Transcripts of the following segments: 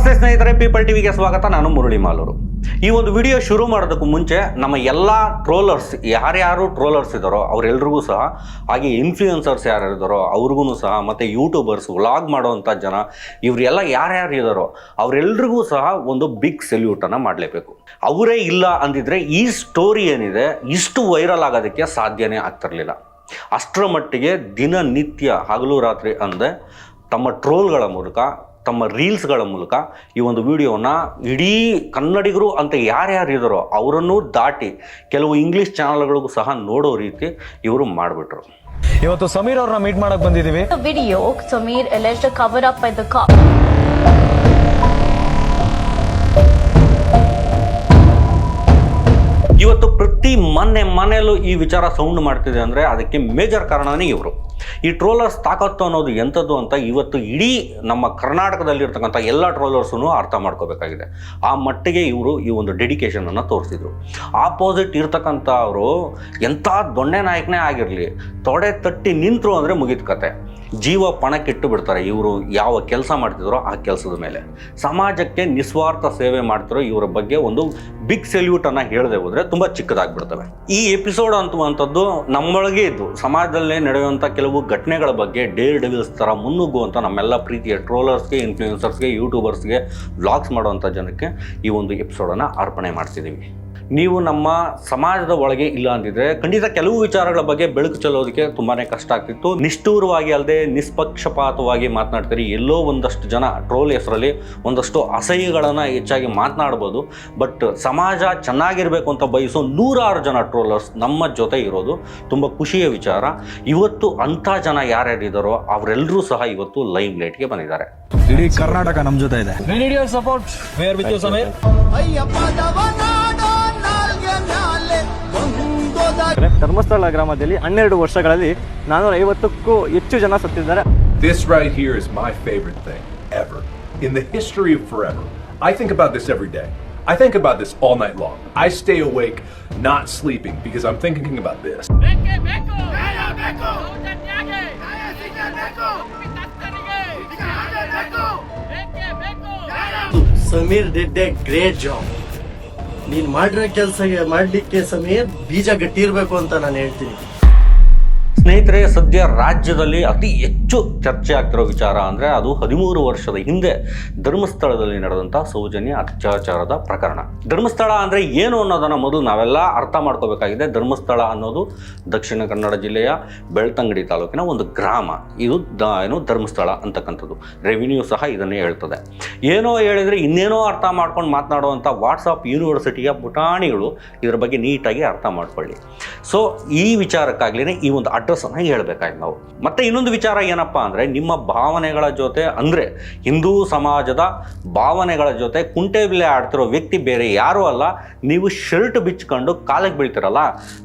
ನಮಸ್ತೆ ಸ್ನೇಹಿತರೆ ಪೀಪಲ್ ಟಿವಿಗೆ ಸ್ವಾಗತ. ನಾನು ಮುರಳಿ ಮಾಲೂರು. ಈ ಒಂದು ವಿಡಿಯೋ ಶುರು ಮಾಡೋದಕ್ಕೂ ಮುಂಚೆ ನಮ್ಮ ಎಲ್ಲ ಟ್ರೋಲರ್ಸ್ ಯಾರ್ಯಾರು ಟ್ರೋಲರ್ಸ್ ಇದ್ದಾರೋ ಅವರೆಲ್ರಿಗೂ ಸಹ, ಹಾಗೆ ಇನ್ಫ್ಲೂಯೆನ್ಸರ್ಸ್ ಯಾರು ಇದ್ದಾರೋ ಅವ್ರಿಗೂ ಸಹ, ಮತ್ತು ಯೂಟ್ಯೂಬರ್ಸ್ ವ್ಲಾಗ್ ಮಾಡೋವಂಥ ಜನ, ಇವರೆಲ್ಲ ಯಾರ್ಯಾರು ಇದ್ದಾರೋ ಅವರೆಲ್ರಿಗೂ ಸಹ ಒಂದು ಬಿಗ್ ಸೆಲ್ಯೂಟನ್ನು ಮಾಡಲೇಬೇಕು. ಅವರೇ ಇಲ್ಲ ಅಂದಿದ್ರೆ ಈ ಸ್ಟೋರಿ ಏನಿದೆ, ಇಷ್ಟು ವೈರಲ್ ಆಗೋದಕ್ಕೆ ಸಾಧ್ಯನೇ ಆಗ್ತಿರಲಿಲ್ಲ. ಅಷ್ಟರ ಮಟ್ಟಿಗೆ ದಿನನಿತ್ಯ ಹಗಲು ರಾತ್ರಿ ಅಂದರೆ ತಮ್ಮ ಟ್ರೋಲ್ಗಳ ಮೂಲಕ ತಮ್ಮ ರೀಲ್ಸ್ಗಳ ಮೂಲಕ ಈ ಒಂದು ವಿಡಿಯೋನ ಇಡೀ ಕನ್ನಡಿಗರು ಅಂತ ಯಾರ್ಯಾರು ಇದ್ದಾರೋ ಅವರನ್ನು ದಾಟಿ ಕೆಲವು ಇಂಗ್ಲೀಷ್ ಚಾನಲ್ಗಳಿಗೂ ಸಹ ನೋಡೋ ರೀತಿ ಇವರು ಮಾಡಿಬಿಟ್ರು. ಇವತ್ತು ಸಮೀರ್ ಅವ್ರನ್ನ ಮೀಟ್ ಮಾಡಕ್ ಬಂದಿದ್ದೀವಿ video Sameer cover up a ದ ಕಾ ಇವತ್ತು ಪ್ರತಿ ಮನೆ ಮನೆಯಲ್ಲೂ ಈ ವಿಚಾರ ಸೌಂಡ್ ಮಾಡ್ತಿದೆ ಅಂದರೆ ಅದಕ್ಕೆ ಮೇಜರ್ ಕಾರಣನೇ ಇವರು. ಈ ಟ್ರೋಲರ್ಸ್ ತಾಕತ್ತು ಅನ್ನೋದು ಎಂಥದ್ದು ಅಂತ ಇವತ್ತು ಇಡೀ ನಮ್ಮ ಕರ್ನಾಟಕದಲ್ಲಿರ್ತಕ್ಕಂಥ ಎಲ್ಲ ಟ್ರೋಲರ್ಸೂ ಅರ್ಥ ಮಾಡ್ಕೋಬೇಕಾಗಿದೆ. ಆ ಮಟ್ಟಿಗೆ ಇವರು ಈ ಒಂದು ಡೆಡಿಕೇಶನನ್ನು ತೋರಿಸಿದ್ರು. ಆಪೋಸಿಟ್ ಇರ್ತಕ್ಕಂಥ ಅವರು ಎಂಥ ದೊಣ್ಣೆ ನಾಯಕನೇ ಆಗಿರಲಿ, ತೊಡೆ ತಟ್ಟಿ ನಿಂತರು ಅಂದರೆ ಮುಗಿದ ಕತೆ. ಜೀವ ಪಣಕ್ಕಿಟ್ಟು ಬಿಡ್ತಾರೆ. ಇವರು ಯಾವ ಕೆಲಸ ಮಾಡ್ತಿದ್ರೋ ಆ ಕೆಲಸದ ಮೇಲೆ. ಸಮಾಜಕ್ಕೆ ನಿಸ್ವಾರ್ಥ ಸೇವೆ ಮಾಡ್ತಿರೋ ಇವರ ಬಗ್ಗೆ ಒಂದು ಬಿಗ್ ಸೆಲ್ಯೂಟನ್ನು ಹೇಳದೆ ಹೋದರೆ ತುಂಬ ಚಿಕ್ಕದಾಗ್ಬಿಡ್ತವೆ. ಈ ಎಪಿಸೋಡ್ ಅಂತುವಂಥದ್ದು ನಮ್ಮೊಳಗೆ ಇದ್ದು, ಸಮಾಜದಲ್ಲೇ ನಡೆಯುವಂಥ ಕೆಲವು ಘಟನೆಗಳ ಬಗ್ಗೆ ಡೇರ್ ಡೆವಿಲ್ಸ್ ಥರ ಮುನ್ನುಗ್ಗುವಂಥ ನಮ್ಮೆಲ್ಲ ಪ್ರೀತಿಯ ಟ್ರೋಲರ್ಸ್ಗೆ ಇನ್ಫ್ಲೂಯೆನ್ಸರ್ಸ್ಗೆ ಯೂಟ್ಯೂಬರ್ಸ್ಗೆ ವ್ಲಾಗ್ಸ್ ಮಾಡುವಂಥ ಜನಕ್ಕೆ ಈ ಒಂದು ಎಪಿಸೋಡನ್ನು ಅರ್ಪಣೆ ಮಾಡ್ತಿದ್ದೀವಿ. ನೀವು ನಮ್ಮ ಸಮಾಜದ ಒಳಗೆ ಇಲ್ಲ ಅಂದಿದ್ರೆ ಖಂಡಿತ ಕೆಲವು ವಿಚಾರಗಳ ಬಗ್ಗೆ ಬೆಳಕು ಚೆಲ್ಲೋದಕ್ಕೆ ತುಂಬಾನೇ ಕಷ್ಟ ಆಗ್ತಿತ್ತು. ನಿಷ್ಠೂರವಾಗಿ ಅಲ್ಲದೆ ನಿಷ್ಪಕ್ಷಪಾತವಾಗಿ ಮಾತನಾಡ್ತೀರಿ. ಎಲ್ಲೋ ಒಂದಷ್ಟು ಜನ ಟ್ರೋಲ್ ಹೆಸರಲ್ಲಿ ಒಂದಷ್ಟು ಅಸಹ್ಯಗಳನ್ನು ಹೆಚ್ಚಾಗಿ ಮಾತನಾಡ್ಬೋದು. ಬಟ್ ಸಮಾಜ ಚೆನ್ನಾಗಿರಬೇಕು ಅಂತ ಬಯಸೋ ನೂರಾರು ಜನ ಟ್ರೋಲರ್ಸ್ ನಮ್ಮ ಜೊತೆ ಇರೋದು. ತುಂಬ ಖುಷಿಯ ವಿಚಾರ. ಇವತ್ತು ಅಂಥ ಜನ ಯಾರ್ಯಾರಿದ್ದಾರೋ ಅವರೆಲ್ಲರೂ ಸಹ ಇವತ್ತು ಲೈವ್ ಲೈಟ್ಗೆ ಬಂದಿದ್ದಾರೆ. ಇಡೀ ಕರ್ನಾಟಕ ನಮ್ಮ ಜೊತೆ ಇದೆ. ಧರ್ಮಸ್ಥಳ ಗ್ರಾಮದಲ್ಲಿ ಹನ್ನೆರಡು ವರ್ಷಗಳಲ್ಲಿ ನಾನೂರ ಐವತ್ತಕ್ಕೂ ಹೆಚ್ಚು ಜನ ಸತ್ತಿದ್ದಾರೆ This right here is my favorite thing ever. In the history of forever. I think about this every day. I think about this all night long. I stay awake, not sleeping, because I'm thinking about this. ಬೇಕೇ ಬೇಕು ನ್ಯಾಯ ಬೇಕು ಸೌಜನ್ಯಾಗೆ ನೀನ್ ಮಾಡಿರೋ ಕೆಲಸ ಮಾಡ್ಲಿಕ್ಕೆ ಸಮಯ ಬೀಜ ಗಟ್ಟಿ ಇರಬೇಕು ಅಂತ ನಾನು ಹೇಳ್ತೀನಿ. ಸ್ನೇಹಿತರೆ, ಸದ್ಯ ರಾಜ್ಯದಲ್ಲಿ ಅತಿ ಹೆಚ್ಚು ಚರ್ಚೆ ಆಗ್ತಿರೋ ವಿಚಾರ ಅಂದರೆ ಅದು ಹದಿಮೂರು ವರ್ಷದ ಹಿಂದೆ ಧರ್ಮಸ್ಥಳದಲ್ಲಿ ನಡೆದಂಥ ಸೌಜನ್ಯ ಅತ್ಯಾಚಾರದ ಪ್ರಕರಣ. ಧರ್ಮಸ್ಥಳ ಅಂದರೆ ಏನು ಅನ್ನೋದನ್ನು ಮೊದಲು ನಾವೆಲ್ಲ ಅರ್ಥ ಮಾಡ್ಕೋಬೇಕಾಗಿದೆ. ಧರ್ಮಸ್ಥಳ ಅನ್ನೋದು ದಕ್ಷಿಣ ಕನ್ನಡ ಜಿಲ್ಲೆಯ ಬೆಳ್ತಂಗಡಿ ತಾಲೂಕಿನ ಒಂದು ಗ್ರಾಮ. ಇದು ದ ಏನು ಧರ್ಮಸ್ಥಳ ಅಂತಕ್ಕಂಥದ್ದು. ರೆವಿನ್ಯೂ ಸಹ ಇದನ್ನೇ ಹೇಳ್ತದೆ. ಏನೋ ಹೇಳಿದರೆ ಇನ್ನೇನೋ ಅರ್ಥ ಮಾಡ್ಕೊಂಡು ಮಾತನಾಡುವಂಥ ವಾಟ್ಸಪ್ ಯೂನಿವರ್ಸಿಟಿಯ ಪುಟಾಣಿಗಳು ಇದರ ಬಗ್ಗೆ ನೀಟಾಗಿ ಅರ್ಥ ಮಾಡ್ಕೊಳ್ಳಿ. ಸೊ ಈ ವಿಚಾರಕ್ಕಾಗ್ಲೇ ಈ ಒಂದು ಅಡ್ರೆಸ್ಸನ್ನು ಹೇಳಬೇಕಾಗಿ ನಾವು. ಮತ್ತೆ ಇನ್ನೊಂದು ವಿಚಾರ ಏನಪ್ಪ ಅಂದರೆ ನಿಮ್ಮ ಭಾವನೆಗಳ ಜೊತೆ ಅಂದರೆ ಹಿಂದೂ ಸಮಾಜದ ಭಾವನೆಗಳ ಜೊತೆ ಕುಂಟೆ ಬಿಲ್ಲೆ ಆಡ್ತಿರೋ ವ್ಯಕ್ತಿ ಬೇರೆ ಯಾರೂ ಅಲ್ಲ, ನೀವು ಶರ್ಟ್ ಬಿಚ್ಕೊಂಡು ಕಾಲಿಗೆ ಬೀಳ್ತಿರಲ್ಲ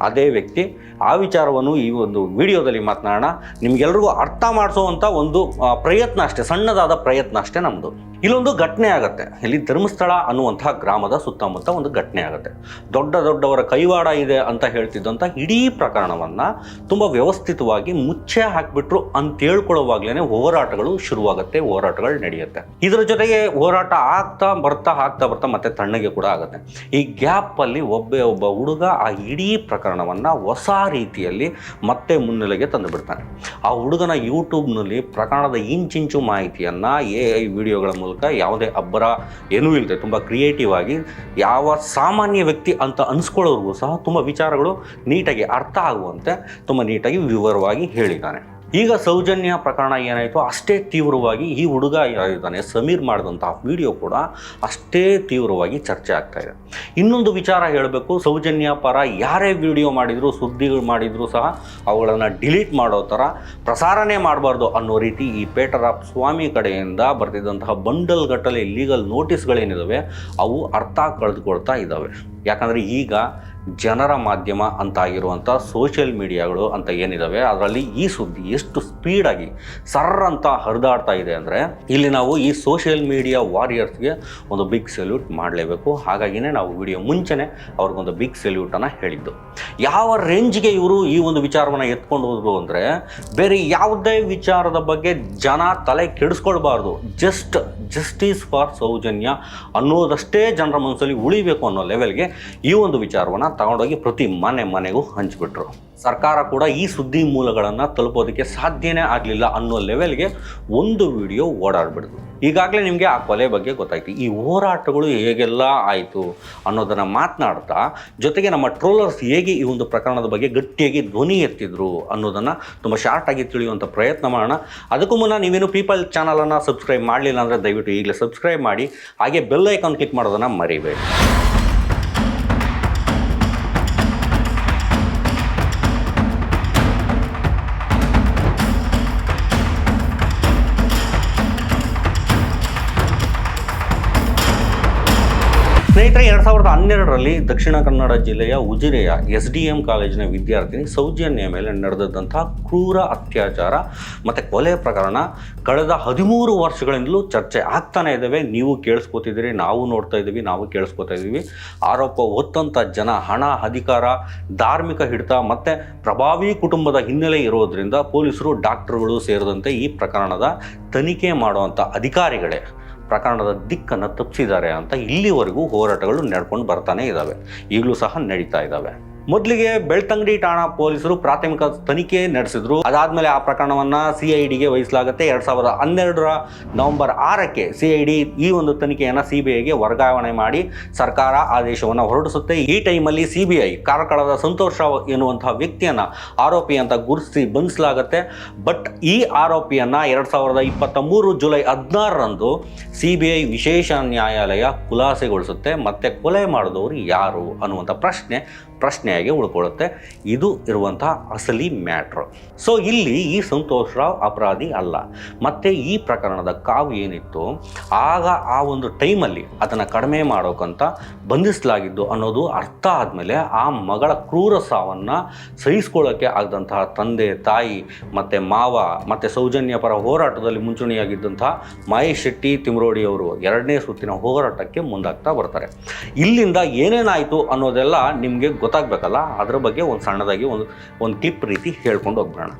ಅದೇ ವ್ಯಕ್ತಿ. ಆ ವಿಚಾರವನ್ನು ಈ ಒಂದು ವಿಡಿಯೋದಲ್ಲಿ ಮಾತನಾಡೋಣ. ನಿಮಗೆಲ್ರಿಗೂ ಅರ್ಥ ಮಾಡಿಸುವಂಥ ಒಂದು ಪ್ರಯತ್ನ ಅಷ್ಟೇ, ಸಣ್ಣದಾದ ಪ್ರಯತ್ನ ಅಷ್ಟೇ ನಮ್ಮದು ಇಲ್ಲೊಂದು ಘಟನೆ ಆಗುತ್ತೆ. ಇಲ್ಲಿ ಧರ್ಮಸ್ಥಳ ಅನ್ನುವಂಥ ಗ್ರಾಮದ ಸುತ್ತಮುತ್ತ ಒಂದು ಘಟನೆ ಆಗುತ್ತೆ. ದೊಡ್ಡ ದೊಡ್ಡವರ ಕೈವಾಡ ಇದೆ ಅಂತ ಹೇಳ್ತಿದ್ದಂಥ ಇಡೀ ಪ್ರಕರಣವನ್ನು ತುಂಬ ವ್ಯವಸ್ಥಿತವಾಗಿ ಮುಚ್ಚೆ ಹಾಕಿಬಿಟ್ರು ಅಂತ ಹೇಳ್ಕೊಳ್ಳೋವಾಗ್ಲೇ ಹೋರಾಟಗಳು ಶುರುವಾಗುತ್ತೆ, ಹೋರಾಟಗಳು ನಡೆಯುತ್ತೆ. ಇದರ ಜೊತೆಗೆ ಹೋರಾಟ ಆಗ್ತಾ ಬರ್ತಾ ಆಗ್ತಾ ಬರ್ತಾ ಮತ್ತೆ ತಣ್ಣಗೆ ಕೂಡ ಆಗುತ್ತೆ. ಈ ಗ್ಯಾಪಲ್ಲಿ ಒಬ್ಬ ಒಬ್ಬ ಹುಡುಗ ಆ ಇಡೀ ಪ್ರಕರಣವನ್ನು ಹೊಸ ರೀತಿಯಲ್ಲಿ ಮತ್ತೆ ಮುನ್ನೆಲೆಗೆ ತಂದು ಬಿಡ್ತಾನೆ. ಆ ಹುಡುಗನ ಯೂಟ್ಯೂಬ್ನಲ್ಲಿ ಪ್ರಕರಣದ ಇಂಚಿಂಚು ಮಾಹಿತಿಯನ್ನು ಎ ಐ ವಿಡಿಯೋಗಳ ಮೂಲಕ ಯಾವುದೇ ಅಬ್ಬರ ಏನೂ ಇಲ್ಲದೆ ತುಂಬ ಕ್ರಿಯೇಟಿವ್ ಆಗಿ ಯಾವ ಸಾಮಾನ್ಯ ವ್ಯಕ್ತಿ ಅಂತ ಅನ್ಸ್ಕೊಳ್ಳೋರ್ಗೂ ಸಹ ತುಂಬ ವಿಚಾರಗಳು ನೀಟಾಗಿ ಅರ್ಥ ಆಗುವಂತೆ, ತುಂಬ ನೀಟಾಗಿ ವಿವರವಾಗಿ ಹೇಳಿದ್ದಾನೆ. ಈಗ ಸೌಜನ್ಯ ಪ್ರಕರಣ ಏನಾಯಿತು ಅಷ್ಟೇ ತೀವ್ರವಾಗಿ ಈ ಹುಡುಗ ಇದ್ದಾನೆ ಸಮೀರ್ ಮಾಡಿದಂತಹ ವಿಡಿಯೋ ಕೂಡ ಅಷ್ಟೇ ತೀವ್ರವಾಗಿ ಚರ್ಚೆ ಆಗ್ತಾ ಇದೆ. ಇನ್ನೊಂದು ವಿಚಾರ ಹೇಳಬೇಕು, ಸೌಜನ್ಯ ಪರ ಯಾರೇ ವಿಡಿಯೋ ಮಾಡಿದ್ರು ಸುದ್ದಿಗಳು ಮಾಡಿದರೂ ಸಹ ಅವುಗಳನ್ನು ಡಿಲೀಟ್ ಮಾಡೋ ಥರ ಪ್ರಸಾರನೇ ಮಾಡಬಾರ್ದು ಅನ್ನೋ ರೀತಿ ಈ ಪೇಟರ್ ಸ್ವಾಮಿ ಕಡೆಯಿಂದ ಬರ್ತಿದ್ದಂತಹ ಬಂಡಲ್ ಗಟ್ಟಲೆ ಲೀಗಲ್ ನೋಟಿಸ್ಗಳೇನಿದ್ದಾವೆ ಅವು ಅರ್ಥ ಕಳೆದುಕೊಳ್ತಾ ಇದ್ದಾವೆ ಯಾಕಂದರೆ ಈಗ ಜನರ ಮಾಧ್ಯಮ ಅಂತ ಆಗಿರುವಂಥ ಸೋಷಿಯಲ್ ಮೀಡಿಯಾಗಳು ಅಂತ ಏನಿದ್ದಾವೆ ಅದರಲ್ಲಿ ಈ ಸುದ್ದಿ ಎಷ್ಟು ಸ್ಪೀಡಾಗಿ ಸರ್ರ ಅಂತ ಹರಿದಾಡ್ತಾ ಇದೆ ಅಂದರೆ, ಇಲ್ಲಿ ನಾವು ಈ ಸೋಷಿಯಲ್ ಮೀಡಿಯಾ ವಾರಿಯರ್ಸ್ಗೆ ಒಂದು ಬಿಗ್ ಸೆಲ್ಯೂಟ್ ಮಾಡಲೇಬೇಕು. ಹಾಗಾಗಿನೇ ನಾವು ವಿಡಿಯೋ ಮುಂಚೆನೇ ಅವ್ರಿಗೊಂದು ಬಿಗ್ ಸೆಲ್ಯೂಟನ್ನು ಹೇಳಿದ್ದು. ಯಾವ ರೇಂಜ್ಗೆ ಇವರು ಈ ಒಂದು ವಿಚಾರವನ್ನು ಎತ್ಕೊಂಡು ಹೋದ್ರು ಅಂದರೆ, ಬೇರೆ ಯಾವುದೇ ವಿಚಾರದ ಬಗ್ಗೆ ಜನ ತಲೆ ಕೆಡಿಸ್ಕೊಳ್ಬಾರ್ದು. ಜಸ್ಟ್ ಜಸ್ಟಿಸ್ ಫಾರ್ ಸೌಜನ್ಯ ಅನ್ನೋದಷ್ಟೇ ಜನರ ಮನಸ್ಸಲ್ಲಿ ಉಳಿಬೇಕು ಅನ್ನೋ ಲೆವೆಲ್ಗೆ ಈ ಒಂದು ವಿಚಾರವನ್ನು ತಗೊಂಡೋಗಿ ಪ್ರತಿ ಮನೆ ಮನೆಗೂ ಹಂಚಿಬಿಟ್ರು. ಸರ್ಕಾರ ಕೂಡ ಈ ಸುದ್ದಿ ಮೂಲಗಳನ್ನು ತಲುಪೋದಕ್ಕೆ ಸಾಧ್ಯನೇ ಆಗಲಿಲ್ಲ ಅನ್ನೋ ಲೆವೆಲ್ಗೆ ಒಂದು ವಿಡಿಯೋ ಓಡಾಡ್ಬಿಡ್ತು. ಈಗಾಗಲೇ ನಿಮಗೆ ಆ ಕೊಲೆ ಬಗ್ಗೆ ಗೊತ್ತಾಯ್ತು. ಈ ಹೋರಾಟಗಳು ಹೇಗೆಲ್ಲ ಆಯಿತು ಅನ್ನೋದನ್ನು ಮಾತನಾಡ್ತಾ ಜೊತೆಗೆ ನಮ್ಮ ಟ್ರೋಲರ್ಸ್ ಹೇಗೆ ಈ ಒಂದು ಪ್ರಕರಣದ ಬಗ್ಗೆ ಗಟ್ಟಿಯಾಗಿ ಧ್ವನಿ ಎತ್ತಿದ್ರು ಅನ್ನೋದನ್ನು ತುಂಬ ಶಾರ್ಟಾಗಿ ತಿಳಿಯುವಂಥ ಪ್ರಯತ್ನ ಮಾಡೋಣ. ಅದಕ್ಕೂ ಮುನ್ನ ನೀವೇನು ಪೀಪಲ್ ಚಾನಲನ್ನು ಸಬ್ಸ್ಕ್ರೈಬ್ ಮಾಡಲಿಲ್ಲ ಅಂದರೆ ದಯವಿಟ್ಟು ಈಗಲೇ ಸಬ್ಸ್ಕ್ರೈಬ್ ಮಾಡಿ. ಹಾಗೆ ಬೆಲ್ ಐಕಾನ್ ಕ್ಲಿಕ್ ಮಾಡೋದನ್ನು ಮರಿಬೇಡಿ. ಸ್ನೇಹಿತರೆ ಎರಡು ಸಾವಿರದ ಹನ್ನೆರಡರಲ್ಲಿ ದಕ್ಷಿಣ ಕನ್ನಡ ಜಿಲ್ಲೆಯ ಉಜಿರೆಯ ಎಸ್ ಡಿ ಎಂ ಕಾಲೇಜಿನ ವಿದ್ಯಾರ್ಥಿನಿ ಸೌಜನ್ಯ ಮೇಲೆ ನಡೆದಂತಹ ಕ್ರೂರ ಅತ್ಯಾಚಾರ ಮತ್ತು ಕೊಲೆ ಪ್ರಕರಣ ಕಳೆದ ಹದಿಮೂರು ವರ್ಷಗಳಿಂದಲೂ ಚರ್ಚೆ ಆಗ್ತಾನೆ ಇದ್ದಾವೆ ನೀವು ಕೇಳಿಸ್ಕೊತಿದ್ದೀರಿ, ನಾವು ನೋಡ್ತಾ ಇದ್ದೀವಿ, ನಾವು ಕೇಳಿಸ್ಕೊತಾ ಇದ್ದೀವಿ. ಆರೋಪ ಹೊತ್ತಂಥ ಜನ, ಹಣ, ಅಧಿಕಾರ, ಧಾರ್ಮಿಕ ಹಿಡಿತ ಮತ್ತು ಪ್ರಭಾವಿ ಕುಟುಂಬದ ಹಿನ್ನೆಲೆ ಇರೋದ್ರಿಂದ ಪೊಲೀಸರು, ಡಾಕ್ಟರ್ಗಳು ಸೇರಿದಂತೆ ಈ ಪ್ರಕರಣದ ತನಿಖೆ ಮಾಡುವಂಥ ಅಧಿಕಾರಿಗಳೇ ಪ್ರಕರಣದ ದಿಕ್ಕನ್ನು ತಪ್ಪಿಸಿದ್ದಾರೆ ಅಂತ ಇಲ್ಲಿವರೆಗೂ ಹೋರಾಟಗಳು ನಡ್ಕೊಂಡು ಬರ್ತಾನೆ ಇದ್ದಾವೆ. ಈಗಲೂ ಸಹ ನಡೀತಾ ಇದ್ದಾವೆ. ಮೊದಲಿಗೆ ಬೆಳ್ತಂಗಡಿ ಠಾಣಾ ಪೊಲೀಸರು ಪ್ರಾಥಮಿಕ ತನಿಖೆ ನಡೆಸಿದ್ರು. ಅದಾದ್ಮೇಲೆ ಆ ಪ್ರಕರಣವನ್ನ ಸಿ ಐ ಡಿಗೆ ವಹಿಸಲಾಗುತ್ತೆ. ಎರಡ್ ಸಾವಿರದ ಹನ್ನೆರಡರ ನವೆಂಬರ್ ಆರಕ್ಕೆ ಸಿ ಐ ಡಿ ಈ ಒಂದು ತನಿಖೆಯನ್ನು ಸಿಬಿಐಗೆ ವರ್ಗಾವಣೆ ಮಾಡಿ ಸರ್ಕಾರ ಆದೇಶವನ್ನು ಹೊರಡಿಸುತ್ತೆ. ಈ ಟೈಮಲ್ಲಿ ಸಿ ಬಿ ಐ ಕಾರ್ಕಳದ ಸಂತೋಷ ಎನ್ನುವಂತಹ ವ್ಯಕ್ತಿಯನ್ನ ಆರೋಪಿ ಅಂತ ಗುರುತಿಸಿ ಬಂಧಿಸಲಾಗುತ್ತೆ. ಬಟ್ ಈ ಆರೋಪಿಯನ್ನ ಎರಡ್ ಸಾವಿರದ ಇಪ್ಪತ್ತ ಮೂರು ಜುಲೈ ಹದಿನಾರರಂದು ಸಿಬಿಐ ವಿಶೇಷ ನ್ಯಾಯಾಲಯ ಖುಲಾಸೆಗೊಳಿಸುತ್ತೆ. ಮತ್ತೆ ಕೊಲೆ ಮಾಡಿದವರು ಯಾರು ಅನ್ನುವಂಥ ಪ್ರಶ್ನೆ ಪ್ರಶ್ನೆಯಾಗಿ ಉಳ್ಕೊಳ್ಳುತ್ತೆ. ಇದು ಇರುವಂತಹ ಅಸಲಿ ಮ್ಯಾಟ್ರ್. ಸೊ ಇಲ್ಲಿ ಈ ಸಂತೋಷ್ ರಾವ್ ಅಪರಾಧಿ ಅಲ್ಲ. ಮತ್ತೆ ಈ ಪ್ರಕರಣದ ಕಾವು ಏನಿತ್ತು? ಆಗ ಆ ಒಂದು ಟೈಮಲ್ಲಿ ಅದನ್ನು ಕಡಿಮೆ ಮಾಡೋಕ್ಕಂತ ಬಂಧಿಸಲಾಗಿದ್ದು ಅನ್ನೋದು ಅರ್ಥ ಆದಮೇಲೆ ಆ ಮಗಳ ಕ್ರೂರ ಸಾವನ್ನು ಸಹಿಸ್ಕೊಳ್ಳೋಕ್ಕೆ ಆಗದಂತಹ ತಂದೆ, ತಾಯಿ, ಮತ್ತು ಮಾವ, ಮತ್ತು ಸೌಜನ್ಯ ಪರ ಹೋರಾಟದಲ್ಲಿ ಮುಂಚೂಣಿಯಾಗಿದ್ದಂತಹ ಮಹೇಶ್ ಶೆಟ್ಟಿ, ತಿಮ್ರೋಡಿ ಅವರು ಎರಡನೇ ಸುತ್ತಿನ ಹೋರಾಟಕ್ಕೆ ಮುಂದಾಗ್ತಾ ಬರ್ತಾರೆ. ಇಲ್ಲಿಂದ ಏನೇನಾಯಿತು ಅನ್ನೋದೆಲ್ಲ ನಿಮಗೆ ಗೊತ್ತಾಗಬೇಕಲ್ಲ ಅದ್ರ ಬಗ್ಗೆ ಒಂದು ಸಣ್ಣದಾಗಿ ಒಂದು ಒಂದು ಟಿಪ್ ರೀತಿ ಹೇಳ್ಕೊಂಡು ಹೋಗ್ಬಿಡೋಣ.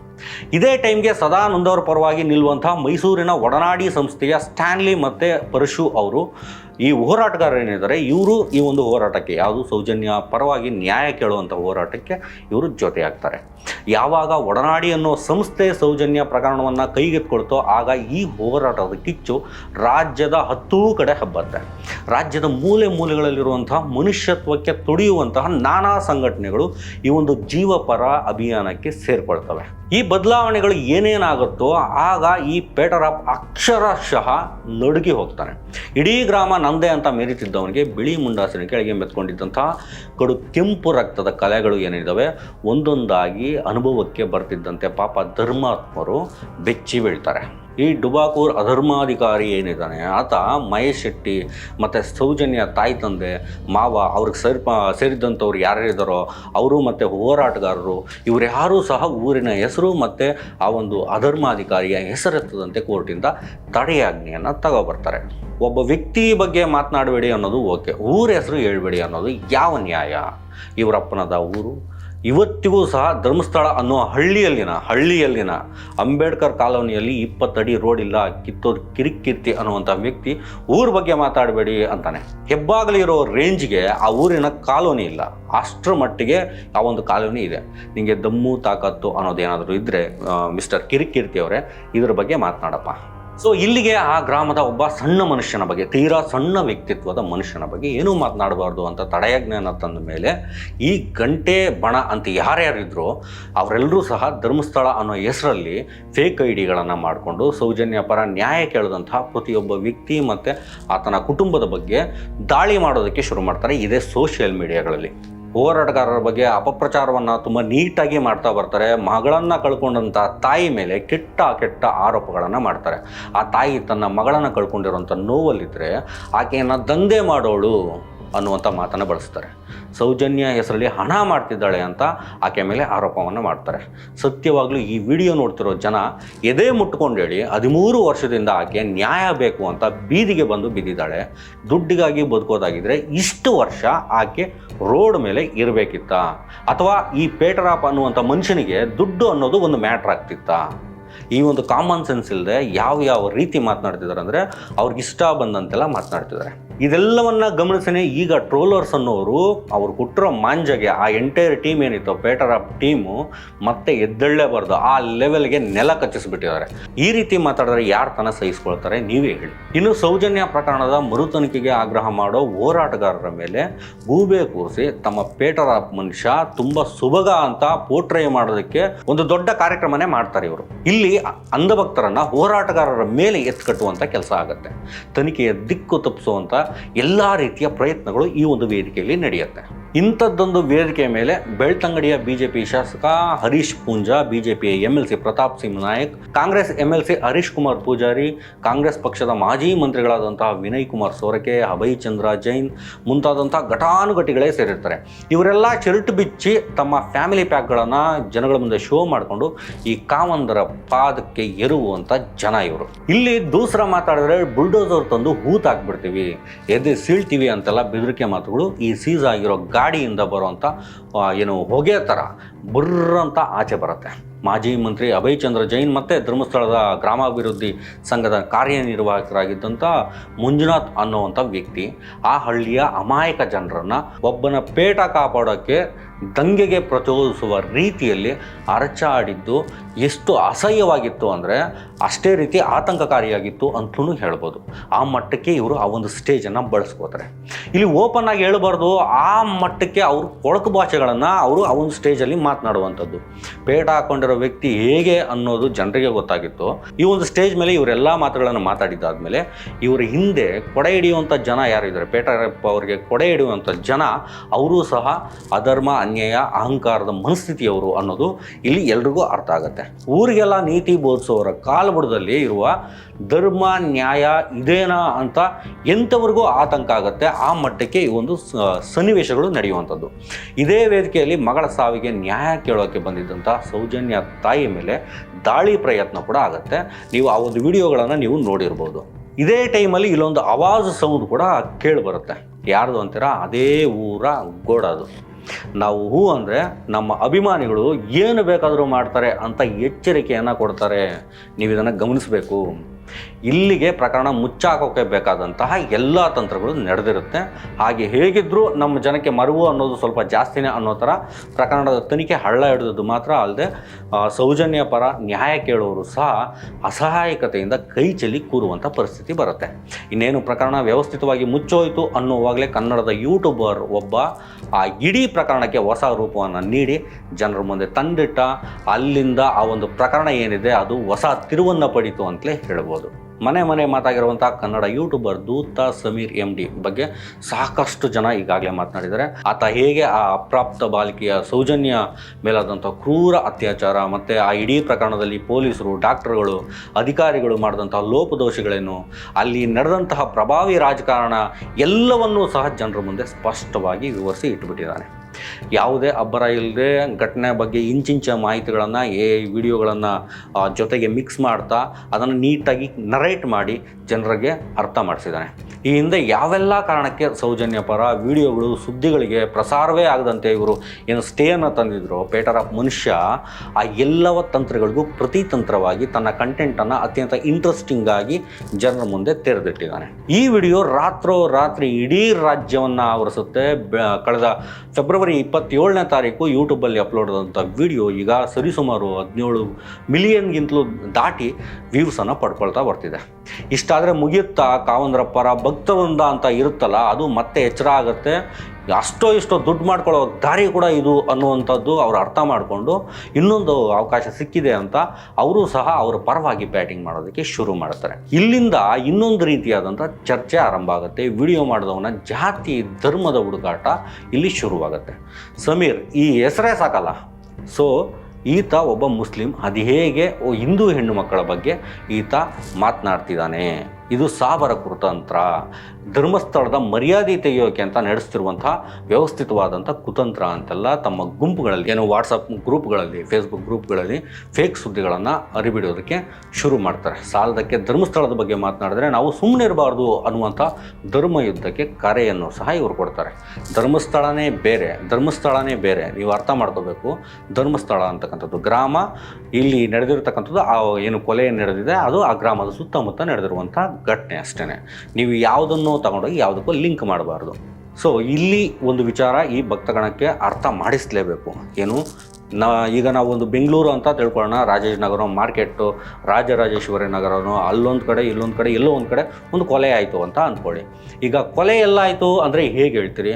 ಇದೇ ಟೈಮ್ಗೆ ಸದಾನಂದವ್ರ ಪರವಾಗಿ ನಿಲ್ಲುವಂಥ ಮೈಸೂರಿನ ಒಡನಾಡಿ ಸಂಸ್ಥೆಯ ಸ್ಟ್ಯಾನ್ಲಿ ಮತ್ತು ಪರಶು ಅವರು ಈ ಹೋರಾಟಗಾರರು ಏನಿದ್ದಾರೆ, ಇವರು ಈ ಒಂದು ಹೋರಾಟಕ್ಕೆ, ಯಾವುದು ಸೌಜನ್ಯ ಪರವಾಗಿ ನ್ಯಾಯ ಕೇಳುವಂಥ ಹೋರಾಟಕ್ಕೆ ಇವರು ಜೊತೆಯಾಗ್ತಾರೆ. ಯಾವಾಗ ಒಡನಾಡಿ ಅನ್ನೋ ಸಂಸ್ಥೆ ಸೌಜನ್ಯ ಪ್ರಕರಣವನ್ನು ಕೈಗೆತ್ಕೊಳ್ತೋ ಆಗ ಈ ಹೋರಾಟದ ಕಿಚ್ಚು ರಾಜ್ಯದ ಹತ್ತೂ ಕಡೆ ಹಬ್ಬತ್ತೆ. ರಾಜ್ಯದ ಮೂಲೆ ಮೂಲೆಗಳಲ್ಲಿರುವಂತಹ ಮನುಷ್ಯತ್ವಕ್ಕೆ ತುಡಿಯುವಂತಹ ನಾನಾ ಸಂಘಟನೆಗಳು ಈ ಒಂದು ಜೀವಪರ ಅಭಿಯಾನಕ್ಕೆ ಸೇರ್ಕೊಳ್ತವೆ. ಈ ಬದಲಾವಣೆಗಳು ಏನೇನಾಗುತ್ತೋ ಆಗ ಈ ಪೇಟರಾಪ್ ಅಕ್ಷರಶಃ ನಡುಗಿ ಹೋಗ್ತಾನೆ. ಇಡೀ ಗ್ರಾಮ ನಂದೇ ಅಂತ ಮೇರಿತಿದ್ದವನಿಗೆ ಬಿಳಿ ಮುಂಡಾಸಿನ ಕೆಳಗೆ ಮೆತ್ಕೊಂಡಿದ್ದಂತಹ ಕಡು ಕೆಂಪು ರಕ್ತದ ಕಲೆಗಳು ಏನಿದ್ದಾವೆ, ಒಂದೊಂದಾಗಿ ಅನುಭವಕ್ಕೆ ಬರ್ತಿದ್ದಂತೆ ಪಾಪ ಧರ್ಮಾತ್ಮರು ಬೆಚ್ಚಿ ಬೀಳ್ತಾರೆ ಈ ಡುಬಾಕೂರ್ ಅಧರ್ಮಾಧಿಕಾರಿ ಏನಿದ್ದಾನೆ, ಆತ ಮಹೇಶ್ ಶೆಟ್ಟಿ ಮತ್ತು ಸೌಜನ್ಯ ತಾಯಿ ತಂದೆ, ಮಾವ ಅವ್ರಿಗೆ ಸೇರ್ ಸೇರಿದಂಥವ್ರು ಯಾರ್ಯಾರಿದ್ದಾರೋ ಅವರು ಮತ್ತು ಹೋರಾಟಗಾರರು, ಇವರು ಯಾರೂ ಸಹ ಊರಿನ ಹೆಸರು ಮತ್ತು ಆ ಒಂದು ಅಧರ್ಮಾಧಿಕಾರಿಯ ಹೆಸರೆತ್ತದಂತೆ ಕೋರ್ಟಿಂದ ತಡೆಯಾಜ್ಞೆಯನ್ನು ತಗೋಬರ್ತಾರೆ. ಒಬ್ಬ ವ್ಯಕ್ತಿ ಬಗ್ಗೆ ಮಾತನಾಡಬೇಡಿ ಅನ್ನೋದು ಓಕೆ, ಊರ ಹೆಸರು ಹೇಳ್ಬೇಡಿ ಅನ್ನೋದು ಯಾವ ನ್ಯಾಯ? ಇವರಪ್ಪನದ ಊರು ಇವತ್ತಿಗೂ ಸಹ ಧರ್ಮಸ್ಥಳ ಅನ್ನೋ ಹಳ್ಳಿಯಲ್ಲಿನ ಹಳ್ಳಿಯಲ್ಲಿನ ಅಂಬೇಡ್ಕರ್ ಕಾಲೋನಿಯಲ್ಲಿ ಇಪ್ಪತ್ತಡಿ ರೋಡ್ ಇಲ್ಲ, ಕಿತ್ತೋದು ಕಿರಿಕಿರ್ತಿ ಅನ್ನುವಂಥ ವ್ಯಕ್ತಿ ಊರ ಬಗ್ಗೆ ಮಾತಾಡಬೇಡಿ ಅಂತಾನೆ. ಹೆಬ್ಬಾಗಲಿರೋ ರೇಂಜ್ಗೆ ಆ ಊರಿನ ಕಾಲೋನಿ ಇಲ್ಲ. ಅಷ್ಟರ ಮಟ್ಟಿಗೆ ಆ ಒಂದು ಕಾಲೋನಿ ಇದೆ. ನಿಮಗೆ ದಮ್ಮು, ತಾಕತ್ತು ಅನ್ನೋದೇನಾದರೂ ಇದ್ದರೆ ಮಿಸ್ಟರ್ ಕಿರಿಕಿರ್ತಿ ಅವರೇ, ಇದ್ರ ಬಗ್ಗೆ ಮಾತನಾಡಪ್ಪ. ಸೊ ಇಲ್ಲಿಗೆ ಆ ಗ್ರಾಮದ ಒಬ್ಬ ಸಣ್ಣ ಮನುಷ್ಯನ ಬಗ್ಗೆ, ತೀರಾ ಸಣ್ಣ ವ್ಯಕ್ತಿತ್ವದ ಮನುಷ್ಯನ ಬಗ್ಗೆ ಏನೂ ಮಾತನಾಡಬಾರ್ದು ಅಂತ ತಡೆಯಾಜ್ಞೆಯನ್ನು ತಂದ ಮೇಲೆ ಈ ಗಂಟೆ ಬಣ ಅಂತ ಯಾರ್ಯಾರಿದ್ರೋ ಅವರೆಲ್ಲರೂ ಸಹ ಧರ್ಮಸ್ಥಳ ಅನ್ನೋ ಹೆಸರಲ್ಲಿ ಫೇಕ್ ಐ ಡಿಗಳನ್ನು ಮಾಡಿಕೊಂಡು ಸೌಜನ್ಯ ಪರ ನ್ಯಾಯ ಕೇಳಿದಂತಹ ಪ್ರತಿಯೊಬ್ಬ ವ್ಯಕ್ತಿ ಮತ್ತು ಆತನ ಕುಟುಂಬದ ಬಗ್ಗೆ ದಾಳಿ ಮಾಡೋದಕ್ಕೆ ಶುರು ಮಾಡ್ತಾರೆ. ಇದೇ ಸೋಷಿಯಲ್ ಮೀಡಿಯಾಗಳಲ್ಲಿ ಹೋರಾಟಗಾರರ ಬಗ್ಗೆ ಅಪಪ್ರಚಾರವನ್ನು ತುಂಬ ನೀಟಾಗಿ ಮಾಡ್ತಾ ಬರ್ತಾರೆ. ಮಗಳನ್ನು ಕಳ್ಕೊಂಡಂಥ ತಾಯಿ ಮೇಲೆ ಕೆಟ್ಟ ಕೆಟ್ಟ ಆರೋಪಗಳನ್ನು ಮಾಡ್ತಾರೆ. ಆ ತಾಯಿ ತನ್ನ ಮಗಳನ್ನು ಕಳ್ಕೊಂಡಿರೋಂಥ ನೋವಲ್ಲಿದ್ದರೆ ಆಕೆಯನ್ನು ದಂಧೆ ಮಾಡೋಳು. ಅನ್ನುವಂಥ ಮಾತನ್ನು ಬಳಸ್ತಾರೆ. ಸೌಜನ್ಯ ಹೆಸರಲ್ಲಿ ಹಣ ಮಾಡ್ತಿದ್ದಾಳೆ ಅಂತ ಆಕೆ ಮೇಲೆ ಆರೋಪವನ್ನು ಮಾಡ್ತಾರೆ. ಸತ್ಯವಾಗಲೂ ಈ ವಿಡಿಯೋ ನೋಡ್ತಿರೋ ಜನ ಎದೆ ಮುಟ್ಕೊಂಡು ಹೇಳಿ ಹದಿಮೂರು ವರ್ಷದಿಂದ ಆಕೆ ನ್ಯಾಯ ಬೇಕು ಅಂತ ಬೀದಿಗೆ ಬಂದು ಬಿದ್ದಿದ್ದಾಳೆ. ದುಡ್ಡಿಗಾಗಿ ಬದುಕೋದಾಗಿದ್ದರೆ ಇಷ್ಟು ವರ್ಷ ಆಕೆ ರೋಡ್ ಮೇಲೆ ಇರಬೇಕಿತ್ತ. ಅಥವಾ ಈ ಪೇಟರಾಪ್ ಅನ್ನುವಂಥ ಮನುಷ್ಯನಿಗೆ ದುಡ್ಡು ಅನ್ನೋದು ಒಂದು ಮ್ಯಾಟ್ರ್ ಆಗ್ತಿತ್ತಾ. ಈ ಒಂದು ಕಾಮನ್ ಸೆನ್ಸ್ ಇಲ್ಲದೆ ಯಾವ ಯಾವ ರೀತಿ ಮಾತನಾಡ್ತಿದ್ದಾರೆ ಅಂದರೆ ಅವ್ರಿಗೆ ಇಷ್ಟ ಬಂದಂತೆಲ್ಲ ಮಾತನಾಡ್ತಿದ್ದಾರೆ ಇದೆಲ್ಲವನ್ನ ಗಮನಿಸನೆ ಈಗ ಟ್ರೋಲರ್ಸ್ ಅನ್ನೋರು ಅವ್ರು ಕೊಟ್ಟಿರೋ ಮಾಂಜಗೆ ಆ ಎಂಟೈರ್ ಟೀಮ್ ಏನಿತ್ತು ಪೇಟರ್ ಆಫ್ ಟೀಮು ಮತ್ತೆ ಎದ್ದಳ್ಳೇಬಾರ್ದು ಆ ಲೆವೆಲ್ಗೆ ನೆಲ ಕಚ್ಚಿಸ್ಬಿಟ್ಟಿದ್ದಾರೆ. ಈ ರೀತಿ ಮಾತಾಡಿದ್ರೆ ಯಾರು ತನ ಸಹಿಸ್ಕೊಳ್ತಾರೆ ನೀವೇ ಹೇಳಿ. ಇನ್ನು ಸೌಜನ್ಯ ಪ್ರಕರಣದ ಮರುತನಿಖೆಗೆ ಆಗ್ರಹ ಮಾಡೋ ಹೋರಾಟಗಾರರ ಮೇಲೆ ಗೂಬೆ ಕೂರಿಸಿ ತಮ್ಮ ಪೇಟರ್ ಆಫ್ ಮನುಷ್ಯ ತುಂಬಾ ಸುಭಗ ಅಂತ ಪೋಟ್ರೈ ಮಾಡೋದಕ್ಕೆ ಒಂದು ದೊಡ್ಡ ಕಾರ್ಯಕ್ರಮನೇ ಮಾಡ್ತಾರೆ ಇವರು. ಇಲ್ಲಿ ಅಂಧಭಕ್ತರನ್ನ ಹೋರಾಟಗಾರರ ಮೇಲೆ ಎತ್ಕಟ್ಟುವಂಥ ಕೆಲಸ ಆಗುತ್ತೆ. ತನಿಖೆಯ ದಿಕ್ಕು ತಪ್ಪಿಸುವಂಥ ಎಲ್ಲ ರೀತಿಯ ಪ್ರಯತ್ನಗಳು ಈ ಒಂದು ವೇದಿಕೆಯಲ್ಲಿ ನಡೆಯುತ್ತೆ. ಇಂಥದ್ದೊಂದು ವೇದಿಕೆ ಮೇಲೆ ಬೆಳ್ತಂಗಡಿಯ ಬಿಜೆಪಿ ಶಾಸಕ ಹರೀಶ್ ಪೂಂಜಾ, ಬಿಜೆಪಿಯ M L C Pratap Singh Nayak, Congress M L C Harish Kumar Poojary, Congress ಪಕ್ಷದ ಮಾಜಿ ಮಂತ್ರಿಗಳಾದಂತಹ ವಿನಯ್ ಕುಮಾರ್ ಸೋರಕೆ ಅಭಯ್ ಚಂದ್ರ ಜೈನ್ ಮುಂತಾದಂತಹ ಘಟಾನುಘಟಿಗಳೇ ಸೇರಿರ್ತಾರೆ. ಇವರೆಲ್ಲ ಶರ್ಟ್ ಬಿಚ್ಚಿ ತಮ್ಮ ಫ್ಯಾಮಿಲಿ ಪ್ಯಾಕ್ಗಳನ್ನು ಜನಗಳ ಮುಂದೆ ಶೋ ಮಾಡಿಕೊಂಡು ಈ ಕಾವಂದರ ಪಾದಕ್ಕೆ ಎರುವಂಥ ಜನ ಇವರು. ಇಲ್ಲಿ ದೂಸರ ಮಾತಾಡಿದ್ರೆ ಬುಲ್ಡೋಸರ್ ತಂದು ಹೂತಾಕ್ಬಿಡ್ತೀವಿ. ಎದೆ ಸೀಳ್ತೀವಿ ಅಂತೆಲ್ಲ ಬೆದರಿಕೆ ಮಾತುಗಳು ಈ ಸೀಸ್ ಆಗಿರೋ ಗಾಡಿಯಿಂದ ಬರುವಂಥ ಏನು ಹೊಗೆ ಥರ ಬರ್ರಂತ ಆಚೆ ಬರುತ್ತೆ. ಮಾಜಿ ಮಂತ್ರಿ ಅಭಯ್ ಚಂದ್ರ ಜೈನ್ ಮತ್ತು ಧರ್ಮಸ್ಥಳದ ಗ್ರಾಮಾಭಿವೃದ್ಧಿ ಸಂಘದ ಕಾರ್ಯನಿರ್ವಾಹಕರಾಗಿದ್ದಂಥ ಮಂಜುನಾಥ್ ಅನ್ನುವಂಥ ವ್ಯಕ್ತಿ ಆ ಹಳ್ಳಿಯ ಅಮಾಯಕ ಜನರನ್ನು ಒಬ್ಬನ ಪೇಟ ಕಾಪಾಡೋಕ್ಕೆ ದಂಗೆಗೆ ಪ್ರಚೋದಿಸುವ ರೀತಿಯಲ್ಲಿ ಅರಚಾಡಿದ್ದು ಎಷ್ಟು ಅಸಹ್ಯವಾಗಿತ್ತು ಅಂದರೆ ಅಷ್ಟೇ ರೀತಿ ಆತಂಕಕಾರಿಯಾಗಿತ್ತು ಅಂತಲೂ ಹೇಳ್ಬೋದು. ಆ ಮಟ್ಟಕ್ಕೆ ಇವರು ಆ ಒಂದು ಸ್ಟೇಜನ್ನು ಬಳಸ್ಕೋತಾರೆ. ಇಲ್ಲಿ ಓಪನ್ ಆಗಿ ಹೇಳಬಾರ್ದು, ಆ ಮಟ್ಟಕ್ಕೆ ಅವರು ಕೊಳಕು ಭಾಷೆಗಳನ್ನು ಅವರು ಆ ಒಂದು ಸ್ಟೇಜಲ್ಲಿ ಮಾತನಾಡುವಂಥದ್ದು. ಪೇಟ ಹಾಕೊಂಡಿರೋ ವ್ಯಕ್ತಿ ಹೇಗೆ ಅನ್ನೋದು ಜನರಿಗೆ ಗೊತ್ತಾಗಿತ್ತು. ಈ ಒಂದು ಸ್ಟೇಜ್ ಮೇಲೆ ಇವರೆಲ್ಲ ಮಾತುಗಳನ್ನು ಮಾತಾಡಿದ್ದಾದ್ಮೇಲೆ ಇವರ ಹಿಂದೆ ಕೊಡೆ ಹಿಡಿಯುವಂಥ ಜನ ಯಾರಿದ್ದಾರೆ ಪೇಟ ಅವರಿಗೆ ಕೊಡೆ ಹಿಡಿಯುವಂಥ ಜನ, ಅವರೂ ಸಹ ಅಧರ್ಮ ಅನ್ಯಾಯ, ಅಹಂಕಾರದ ಮನಸ್ಥಿತಿಯವರು ಅನ್ನೋದು ಇಲ್ಲಿ ಎಲ್ರಿಗೂ ಅರ್ಥ ಆಗುತ್ತೆ. ಊರಿಗೆಲ್ಲ ನೀತಿ ಬೋಧಿಸೋರ ಕಾಲ್ಬುಡದಲ್ಲಿ ಇರುವ ಧರ್ಮ, ನ್ಯಾಯ ಇದೇನಾ ಅಂತ ಎಂಥವ್ರಿಗೂ ಆತಂಕ ಆಗುತ್ತೆ, ಆ ಮಟ್ಟಕ್ಕೆ ಈ ಒಂದು ಸನ್ನಿವೇಶಗಳು ನಡೆಯುವಂಥದ್ದು. ಇದೇ ವೇದಿಕೆಯಲ್ಲಿ ಮಗಳ ಸಾವಿಗೆ ನ್ಯಾಯ ಕೇಳೋಕ್ಕೆ ಬಂದಿದ್ದಂಥ ಸೌಜನ್ಯ ತಾಯಿ ಮೇಲೆ ದಾಳಿ ಪ್ರಯತ್ನ ಕೂಡ ಆಗುತ್ತೆ. ನೀವು ಆ ಒಂದು ವಿಡಿಯೋಗಳನ್ನು ನೀವು ನೋಡಿರ್ಬೋದು. ಇದೇ ಟೈಮಲ್ಲಿ ಇಲ್ಲೊಂದು ಆವಾಜ್ ಸೌಂಡ್ ಕೂಡ ಕೇಳಿಬರುತ್ತೆ. ಯಾರ್ದು ಅಂತೀರಾ? ಅದೇ ಊರ ಗೋಡದು ನಾವು ಹೂ ಅಂದರೆ ನಮ್ಮ ಅಭಿಮಾನಿಗಳು ಏನು ಬೇಕಾದರೂ ಮಾಡ್ತಾರೆ ಅಂತ ಎಚ್ಚರಿಕೆಯನ್ನು ಕೊಡ್ತಾರೆ. ನೀವು ಇದನ್ನು ಗಮನಿಸಬೇಕು. ಇಲ್ಲಿಗೆ ಪ್ರಕರಣ ಮುಚ್ಚಾಕೋಕೆ ಬೇಕಾದಂತಹ ಎಲ್ಲ ತಂತ್ರಗಳು ನಡೆದಿರುತ್ತೆ. ಹಾಗೆ ಹೇಗಿದ್ದರೂ ನಮ್ಮ ಜನಕ್ಕೆ ಮರುವು ಅನ್ನೋದು ಸ್ವಲ್ಪ ಜಾಸ್ತಿನೇ ಅನ್ನೋ ಥರ ಪ್ರಕರಣದ ತನಿಖೆ ಹಳ್ಳ ಹಿಡಿದದ್ದು ಮಾತ್ರ ಅಲ್ಲದೆ ಸೌಜನ್ಯ ಪರ ನ್ಯಾಯ ಕೇಳೋರು ಸಹ ಅಸಹಾಯಕತೆಯಿಂದ ಕೈ ಚೆಲ್ಲಿ ಕೂರುವಂಥ ಪರಿಸ್ಥಿತಿ ಬರುತ್ತೆ. ಇನ್ನೇನು ಪ್ರಕರಣ ವ್ಯವಸ್ಥಿತವಾಗಿ ಮುಚ್ಚೋಯಿತು ಅನ್ನುವಾಗಲೇ ಕನ್ನಡದ ಯೂಟ್ಯೂಬರ್ ಒಬ್ಬ ಆ ಇಡೀ ಪ್ರಕರಣಕ್ಕೆ ಹೊಸ ರೂಪವನ್ನು ನೀಡಿ ಜನರ ಮುಂದೆ ತಂದಿಟ್ಟ ಅಲ್ಲಿಂದ ಆ ಒಂದು ಪ್ರಕರಣ ಏನಿದೆ ಅದು ಹೊಸ ತಿರುವನ್ನು ಪಡೀತು ಅಂತಲೇ ಹೇಳ್ಬೋದು. ಮನೆ ಮನೆ ಮಾತಾಗಿರುವಂಥ ಕನ್ನಡ ಯೂಟ್ಯೂಬರ್ ದೂತ ಸಮೀರ್ ಎಂ ಡಿ ಬಗ್ಗೆ ಸಾಕಷ್ಟು ಜನ ಈಗಾಗಲೇ ಮಾತನಾಡಿದ್ದಾರೆ. ಆತ ಹೇಗೆ ಆ ಅಪ್ರಾಪ್ತ ಬಾಲಿಕೆಯ ಸೌಜನ್ಯ ಮೇಲಾದಂಥ ಕ್ರೂರ ಅತ್ಯಾಚಾರ ಮತ್ತು ಆ ಇಡೀ ಪ್ರಕರಣದಲ್ಲಿ ಪೊಲೀಸರು, ಡಾಕ್ಟರ್ಗಳು, ಅಧಿಕಾರಿಗಳು ಮಾಡಿದಂಥ ಲೋಪದೋಷಗಳೇನು, ಅಲ್ಲಿ ನಡೆದಂತಹ ಪ್ರಭಾವಿ ರಾಜಕಾರಣ ಎಲ್ಲವನ್ನೂ ಸಹ ಜನರ ಮುಂದೆ ಸ್ಪಷ್ಟವಾಗಿ ವಿವರಿಸಿ ಇಟ್ಬಿಟ್ಟಿದ್ದಾನೆ ಯಾವುದೇ ಅಬ್ಬರ ಇಲ್ಲದೆ ಘಟನೆ ಬಗ್ಗೆ ಇಂಚಿಂಚ ಮಾಹಿತಿಗಳನ್ನು ಏ ವಿಡಿಯೋಗಳನ್ನು ಜೊತೆಗೆ ಮಿಕ್ಸ್ ಮಾಡ್ತಾ ಅದನ್ನು ನೀಟಾಗಿ ನರೇಟ್ ಮಾಡಿ ಜನರಿಗೆ ಅರ್ಥ ಮಾಡಿಸಿದ್ದಾನೆ. ಈ ಹಿಂದೆ ಯಾವೆಲ್ಲ ಕಾರಣಕ್ಕೆ ಸೌಜನ್ಯ ಪರ ವಿಡಿಯೋಗಳು, ಸುದ್ದಿಗಳಿಗೆ ಪ್ರಸಾರವೇ ಆಗದಂತೆ ಇವರು ಏನು ಸ್ಟೇಯನ್ನು ತಂದಿದ್ರು, ಪೇಟರ್ ಆಫ್ ಮನುಷ್ಯ, ಆ ಎಲ್ಲವ ತಂತ್ರಗಳಿಗೂ ಪ್ರತಿತಂತ್ರವಾಗಿ ತನ್ನ ಕಂಟೆಂಟನ್ನು ಅತ್ಯಂತ ಇಂಟ್ರೆಸ್ಟಿಂಗ್ ಆಗಿ ಜನರ ಮುಂದೆ ತೆರೆದಿಟ್ಟಿದ್ದಾನೆ. ಈ ವಿಡಿಯೋ ರಾತ್ರೋ ರಾತ್ರಿ ಇಡೀ ರಾಜ್ಯವನ್ನು ಆವರಿಸುತ್ತೆ. ಕಳೆದ ಫೆಬ್ರವರಿ ಇಪ್ಪತ್ತೇಳನೇ ತಾರೀಕು ಯೂಟ್ಯೂಬಲ್ಲಿ ಅಪ್ಲೋಡ್ ಆದಂಥ ವಿಡಿಯೋ ಈಗ ಸರಿಸುಮಾರು ಹದಿನೇಳು ಮಿಲಿಯನ್ಗಿಂತಲೂ ದಾಟಿ ವ್ಯೂಸನ್ನು ಪಡ್ಕೊಳ್ತಾ ಬರ್ತಿದೆ. ಇಷ್ಟಾದರೆ ಮುಗಿಯುತ್ತಾ ಕಾವಂದ್ರಪ್ಪರ ಪರ ಭಕ್ತವೃಂದ ಅಂತ ಇರುತ್ತಲ್ಲ, ಅದು ಮತ್ತೆ ಎಚ್ಚರ ಆಗುತ್ತೆ. ಅಷ್ಟೋ ಇಷ್ಟೋ ದುಡ್ಡು ಮಾಡ್ಕೊಳ್ಳೋ ದಾರಿ ಕೂಡ ಇದು ಅನ್ನುವಂಥದ್ದು ಅವರು ಅರ್ಥ ಮಾಡಿಕೊಂಡು ಇನ್ನೊಂದು ಅವಕಾಶ ಸಿಕ್ಕಿದೆ ಅಂತ ಅವರು ಸಹ ಅವರ ಪರವಾಗಿ ಬ್ಯಾಟಿಂಗ್ ಮಾಡೋದಕ್ಕೆ ಶುರು ಮಾಡ್ತಾರೆ. ಇಲ್ಲಿಂದ ಇನ್ನೊಂದು ರೀತಿಯಾದಂಥ ಚರ್ಚೆ ಆರಂಭ ಆಗುತ್ತೆ. ವಿಡಿಯೋ ಮಾಡಿದವನ ಜಾತಿ, ಧರ್ಮದ ಹುಡುಕಾಟ ಇಲ್ಲಿ ಶುರುವಾಗುತ್ತೆ. ಸಮೀರ್, ಈ ಹೆಸರೇ ಸಾಕಲ್ಲ. ಸೊ ಈತ ಒಬ್ಬ ಮುಸ್ಲಿಂ, ಅದು ಹೇಗೆ ಹಿಂದೂ ಹೆಣ್ಣು ಮಕ್ಕಳ ಬಗ್ಗೆ ಈತ ಮಾತನಾಡ್ತಿದ್ದಾನೆ. ಇದು ಸಾಬರ ಕುತಂತ್ರ. ಧರ್ಮಸ್ಥಳದ ಮರ್ಯಾದೆ ತೆಗೆಯೋಕೆ ಅಂತ ನಡೆಸ್ತಿರುವಂತಹ ವ್ಯವಸ್ಥಿತವಾದಂಥ ಕುತಂತ್ರ ಅಂತೆಲ್ಲ ತಮ್ಮ ಗುಂಪುಗಳಲ್ಲಿ, ಏನು ವಾಟ್ಸಪ್ ಗ್ರೂಪ್ಗಳಲ್ಲಿ ಫೇಸ್ಬುಕ್ ಗ್ರೂಪ್ಗಳಲ್ಲಿ ಫೇಕ್ ಸುದ್ದಿಗಳನ್ನು ಅರಿಬಿಡೋದಕ್ಕೆ ಶುರು ಮಾಡ್ತಾರೆ. ಸಾಲದಕ್ಕೆ ಧರ್ಮಸ್ಥಳದ ಬಗ್ಗೆ ಮಾತನಾಡಿದ್ರೆ ನಾವು ಸುಮ್ಮನೆ ಇರಬಾರ್ದು ಅನ್ನುವಂಥ ಧರ್ಮ ಯುದ್ಧಕ್ಕೆ ಕರೆಯನ್ನು ಸಹ ಇವರು ಕೊಡ್ತಾರೆ. ಧರ್ಮಸ್ಥಳನೇ ಬೇರೆ ಧರ್ಮಸ್ಥಳನೇ ಬೇರೆ. ನೀವು ಅರ್ಥ ಮಾಡ್ಕೋಬೇಕು. ಧರ್ಮಸ್ಥಳ ಅಂತಕ್ಕಂಥದ್ದು ಗ್ರಾಮ, ಇಲ್ಲಿ ನಡೆದಿರ್ತಕ್ಕಂಥದ್ದು ಆ ಏನು ಕೊಲೆ ನಡೆದಿದೆ, ಅದು ಆ ಗ್ರಾಮದ ಸುತ್ತಮುತ್ತ ನಡೆದಿರುವಂಥ ಘಟನೆ ಅಷ್ಟೇ ನೀವು ಯಾವುದನ್ನು ತಗೊಂಡೋಗಿ ಯಾವುದಕ್ಕೂ ಲಿಂಕ್ ಮಾಡಬಾರ್ದು. ಸೊ ಇಲ್ಲಿ ಒಂದು ವಿಚಾರ ಈ ಭಕ್ತಗಣಕ್ಕೆ ಅರ್ಥ ಮಾಡಿಸ್ಲೇಬೇಕು. ಏನು? ನಾ, ಈಗ ನಾವು ಒಂದು ಬೆಂಗಳೂರು ಅಂತ ತಿಳ್ಕೊಳ್ಳೋಣ. ರಾಜೇಶ್ನಗರ ಮಾರ್ಕೆಟು, ರಾಜರಾಜೇಶ್ವರಿ ನಗರನೋ, ಅಲ್ಲೊಂದು ಕಡೆ, ಇಲ್ಲೊಂದು ಕಡೆ, ಎಲ್ಲೋ ಒಂದು ಕಡೆ ಒಂದು ಕೊಲೆ ಆಯಿತು ಅಂತ ಅಂದ್ಕೊಳ್ಳಿ. ಈಗ ಕೊಲೆ ಎಲ್ಲ ಆಯಿತು ಅಂದರೆ ಹೇಗೆ ಹೇಳ್ತೀರಿ?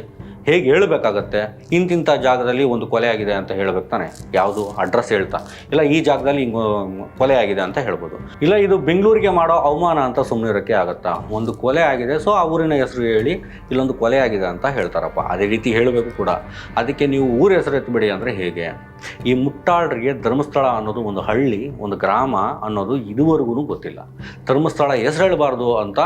ಹೇಗೆ ಹೇಳಬೇಕಾಗತ್ತೆ? ಇಂತಿಂಥ ಜಾಗದಲ್ಲಿ ಒಂದು ಕೊಲೆ ಆಗಿದೆ ಅಂತ ಹೇಳ್ಬೇಕು ತಾನೆ. ಯಾವುದು ಅಡ್ರೆಸ್ ಹೇಳ್ತಾ. ಇಲ್ಲ, ಈ ಜಾಗದಲ್ಲಿ ಹಿಂಗೆ ಕೊಲೆ ಆಗಿದೆ ಅಂತ ಹೇಳ್ಬೋದು. ಇಲ್ಲ, ಇದು ಬೆಂಗಳೂರಿಗೆ ಮಾಡೋ ಅವಮಾನ ಅಂತ ಸುಮ್ಮನೆ ಇರೋಕ್ಕೆ ಆಗುತ್ತಾ? ಒಂದು ಕೊಲೆ ಆಗಿದೆ ಸೊ ಆ ಊರಿನ ಹೆಸರು ಹೇಳಿ ಇಲ್ಲೊಂದು ಕೊಲೆ ಆಗಿದೆ ಅಂತ ಹೇಳ್ತಾರಪ್ಪ. ಅದೇ ರೀತಿ ಹೇಳಬೇಕು ಕೂಡ. ಅದಕ್ಕೆ ನೀವು ಊರ ಹೆಸರು ಎತ್ತಬೇಡಿ ಅಂದರೆ ಹೇಗೆ? ಈ ಮುಟ್ಟಾಳರಿಗೆ ಧರ್ಮಸ್ಥಳ ಅನ್ನೋದು ಒಂದು ಹಳ್ಳಿ, ಒಂದು ಗ್ರಾಮ ಅನ್ನೋದು ಇದುವರೆಗೂ ಗೊತ್ತಿಲ್ಲ. ಧರ್ಮಸ್ಥಳ ಹೆಸರು ಹೇಳಬಾರ್ದು ಅಂತ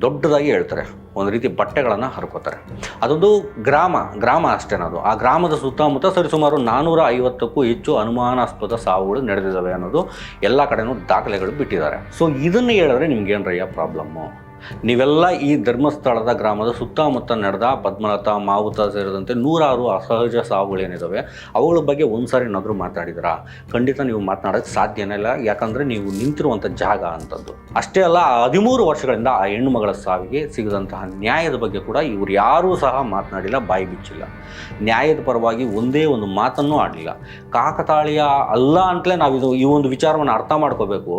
ದೊಡ್ಡದಾಗಿ ಹೇಳ್ತಾರೆ. ಒಂದು ರೀತಿ ಬಟ್ಟೆಗಳನ್ನು ಹರ್ಕೋತಾರೆ. ಅದೊಂದು ಗ್ರಾಮ ಗ್ರಾಮ ಅಷ್ಟೇನದು ಆ ಗ್ರಾಮದ ಸುತ್ತಮುತ್ತ ಸರಿಸುಮಾರು ನಾನ್ನೂರ ಐವತ್ತಕ್ಕೂ ಹೆಚ್ಚು ಅನುಮಾನಾಸ್ಪದ ಸಾವುಗಳು ನಡೆದಿದ್ದಾವೆ ಅನ್ನೋದು ಎಲ್ಲ ಕಡೆನೂ ದಾಖಲೆಗಳು ಬಿಟ್ಟಿದ್ದಾರೆ. ಸೊ ಇದನ್ನು ಹೇಳಿದ್ರೆ ನಿಮ್ಗೇನರಯ್ಯ ಪ್ರಾಬ್ಲಮ್ಮು ನೀವೆಲ್ಲ ಈ ಧರ್ಮಸ್ಥಳದ ಗ್ರಾಮದ ಸುತ್ತಮುತ್ತ ನಡೆದ ಪದ್ಮಲತಾ, ಮಾವುತ ಸೇರಿದಂತೆ ನೂರಾರು ಅಸಹಜ ಸಾವುಗಳೇನಿದ್ದಾವೆ ಅವುಗಳ ಬಗ್ಗೆ ಒಂದ್ಸಾರಿ ಏನಾದರೂ ಮಾತಾಡಿದ್ರಾ? ಖಂಡಿತ ನೀವು ಮಾತನಾಡೋಕ್ಕೆ ಸಾಧ್ಯನೇ ಇಲ್ಲ, ಯಾಕಂದರೆ ನೀವು ನಿಂತಿರುವಂಥ ಜಾಗ ಅಂಥದ್ದು ಅಷ್ಟೇ ಅಲ್ಲ, ಹದಿಮೂರು ವರ್ಷಗಳಿಂದ ಆ ಹೆಣ್ಣು ಮಗಳ ಸಾವಿಗೆ ಸಿಗದಂತಹ ನ್ಯಾಯದ ಬಗ್ಗೆ ಕೂಡ ಇವರು ಯಾರೂ ಸಹ ಮಾತನಾಡಿಲ್ಲ, ಬಾಯಿ ಬಿಚ್ಚಿಲ್ಲ. ನ್ಯಾಯದ ಪರವಾಗಿ ಒಂದೇ ಒಂದು ಮಾತನ್ನು ಆಡಲಿಲ್ಲ. ಕಾಕತಾಳೀಯ ಅಲ್ಲ ಅಂತಲೇ ನಾವು ಈ ಒಂದು ವಿಚಾರವನ್ನು ಅರ್ಥ ಮಾಡ್ಕೋಬೇಕು.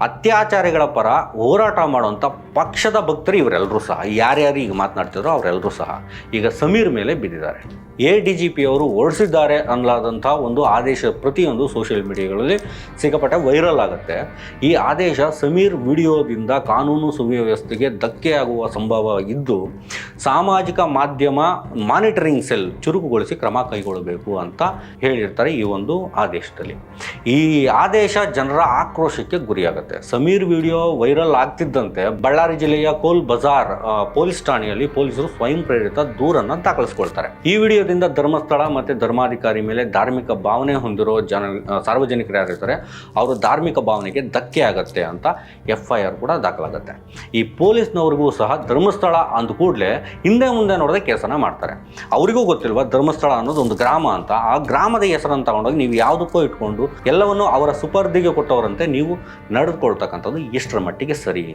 ಅತ್ಯಾಚಾರಿಗಳ ಪರ ಹೋರಾಟ ಮಾಡುವಂಥ ಪಕ್ಷದ ಭಕ್ತರು ಇವರೆಲ್ಲರೂ ಸಹ. ಯಾರ್ಯಾರು ಈಗ ಮಾತನಾಡ್ತಿದ್ರು ಅವರೆಲ್ಲರೂ ಸಹ ಈಗ ಸಮೀರ್ ಮೇಲೆ ಬಿದ್ದಿದ್ದಾರೆ. ಎ ಡಿ ಜಿ ಪಿ ಅವರು ಹೊರಡಿಸಿದ್ದಾರೆ ಅನ್ನಲಾದಂಥ ಒಂದು ಆದೇಶ ಪ್ರತಿಯೊಂದು ಸೋಷಿಯಲ್ ಮೀಡಿಯಾಗಳಲ್ಲಿ ಸಿಕ್ಕಾಪಟ್ಟೆ ವೈರಲ್ ಆಗುತ್ತೆ. ಈ ಆದೇಶ ಸಮೀರ್ ವಿಡಿಯೋದಿಂದ ಕಾನೂನು ಸುವ್ಯವಸ್ಥೆಗೆ ಧಕ್ಕೆಯಾಗುವ ಸಂಭವ ಇದ್ದು, ಸಾಮಾಜಿಕ ಮಾಧ್ಯಮ ಮಾನಿಟರಿಂಗ್ ಸೆಲ್ ಚುರುಕುಗೊಳಿಸಿ ಕ್ರಮ ಕೈಗೊಳ್ಳಬೇಕು ಅಂತ ಹೇಳಿರ್ತಾರೆ ಈ ಒಂದು ಆದೇಶದಲ್ಲಿ. ಈ ಆದೇಶ ಜನರ ಆಕ್ರೋಶಕ್ಕೆ ಗುರಿಯಾಗುತ್ತೆ. ಸಮೀರ್ ವಿಡಿಯೋ ವೈರಲ್ ಆಗ್ತಿದ್ದಂತೆ ಬಳ್ಳಾರಿ ಜಿಲ್ಲೆಯ ಕೋಲ್ ಬಜಾರ್ ಪೊಲೀಸ್ ಠಾಣೆಯಲ್ಲಿ ಪೊಲೀಸರು ಸ್ವಯಂ ಪ್ರೇರಿತ ದೂರನ್ನು ದಾಖಲಿಸಿಕೊಳ್ತಾರೆ. ಈ ವಿಡಿಯೋದಿಂದ ಧರ್ಮಸ್ಥಳ ಮತ್ತು ಧರ್ಮಾಧಿಕಾರಿ ಮೇಲೆ ಧಾರ್ಮಿಕ ಭಾವನೆ ಹೊಂದಿರೋ ಜನ ಸಾರ್ವಜನಿಕರು ಯಾರಿರ್ತಾರೆ, ಅವರು ಧಾರ್ಮಿಕ ಭಾವನೆಗೆ ಧಕ್ಕೆ ಆಗತ್ತೆ ಅಂತ ಎಫ್ ಐ ಆರ್ ಕೂಡ ದಾಖಲಾಗುತ್ತೆ. ಈ ಪೊಲೀಸ್ನವ್ರಿಗೂ ಸಹ ಧರ್ಮಸ್ಥಳ ಅಂದ ಕೂಡಲೇ ಹಿಂದೆ ಮುಂದೆ ನೋಡದೆ ಕೆಲಸನ ಮಾಡ್ತಾರೆ. ಅವರಿಗೂ ಗೊತ್ತಿಲ್ವ ಧರ್ಮಸ್ಥಳ ಅನ್ನೋದು ಒಂದು ಗ್ರಾಮ ಅಂತ. ಆ ಗ್ರಾಮದ ಹೆಸರನ್ನು ತಗೊಂಡೋಗಿ ನೀವು ಯಾವುದಕ್ಕೂ ಇಟ್ಕೊಂಡು ಎಲ್ಲವನ್ನು ಅವರ ಸುಪರ್ದಿಗೆ ಕೊಟ್ಟವರಂತೆ ನೀವು ನಡೆದುಕೊಳ್ತಕ್ಕಂಥದ್ದು ಎಷ್ಟರ ಮಟ್ಟಿಗೆ ಸರಿ.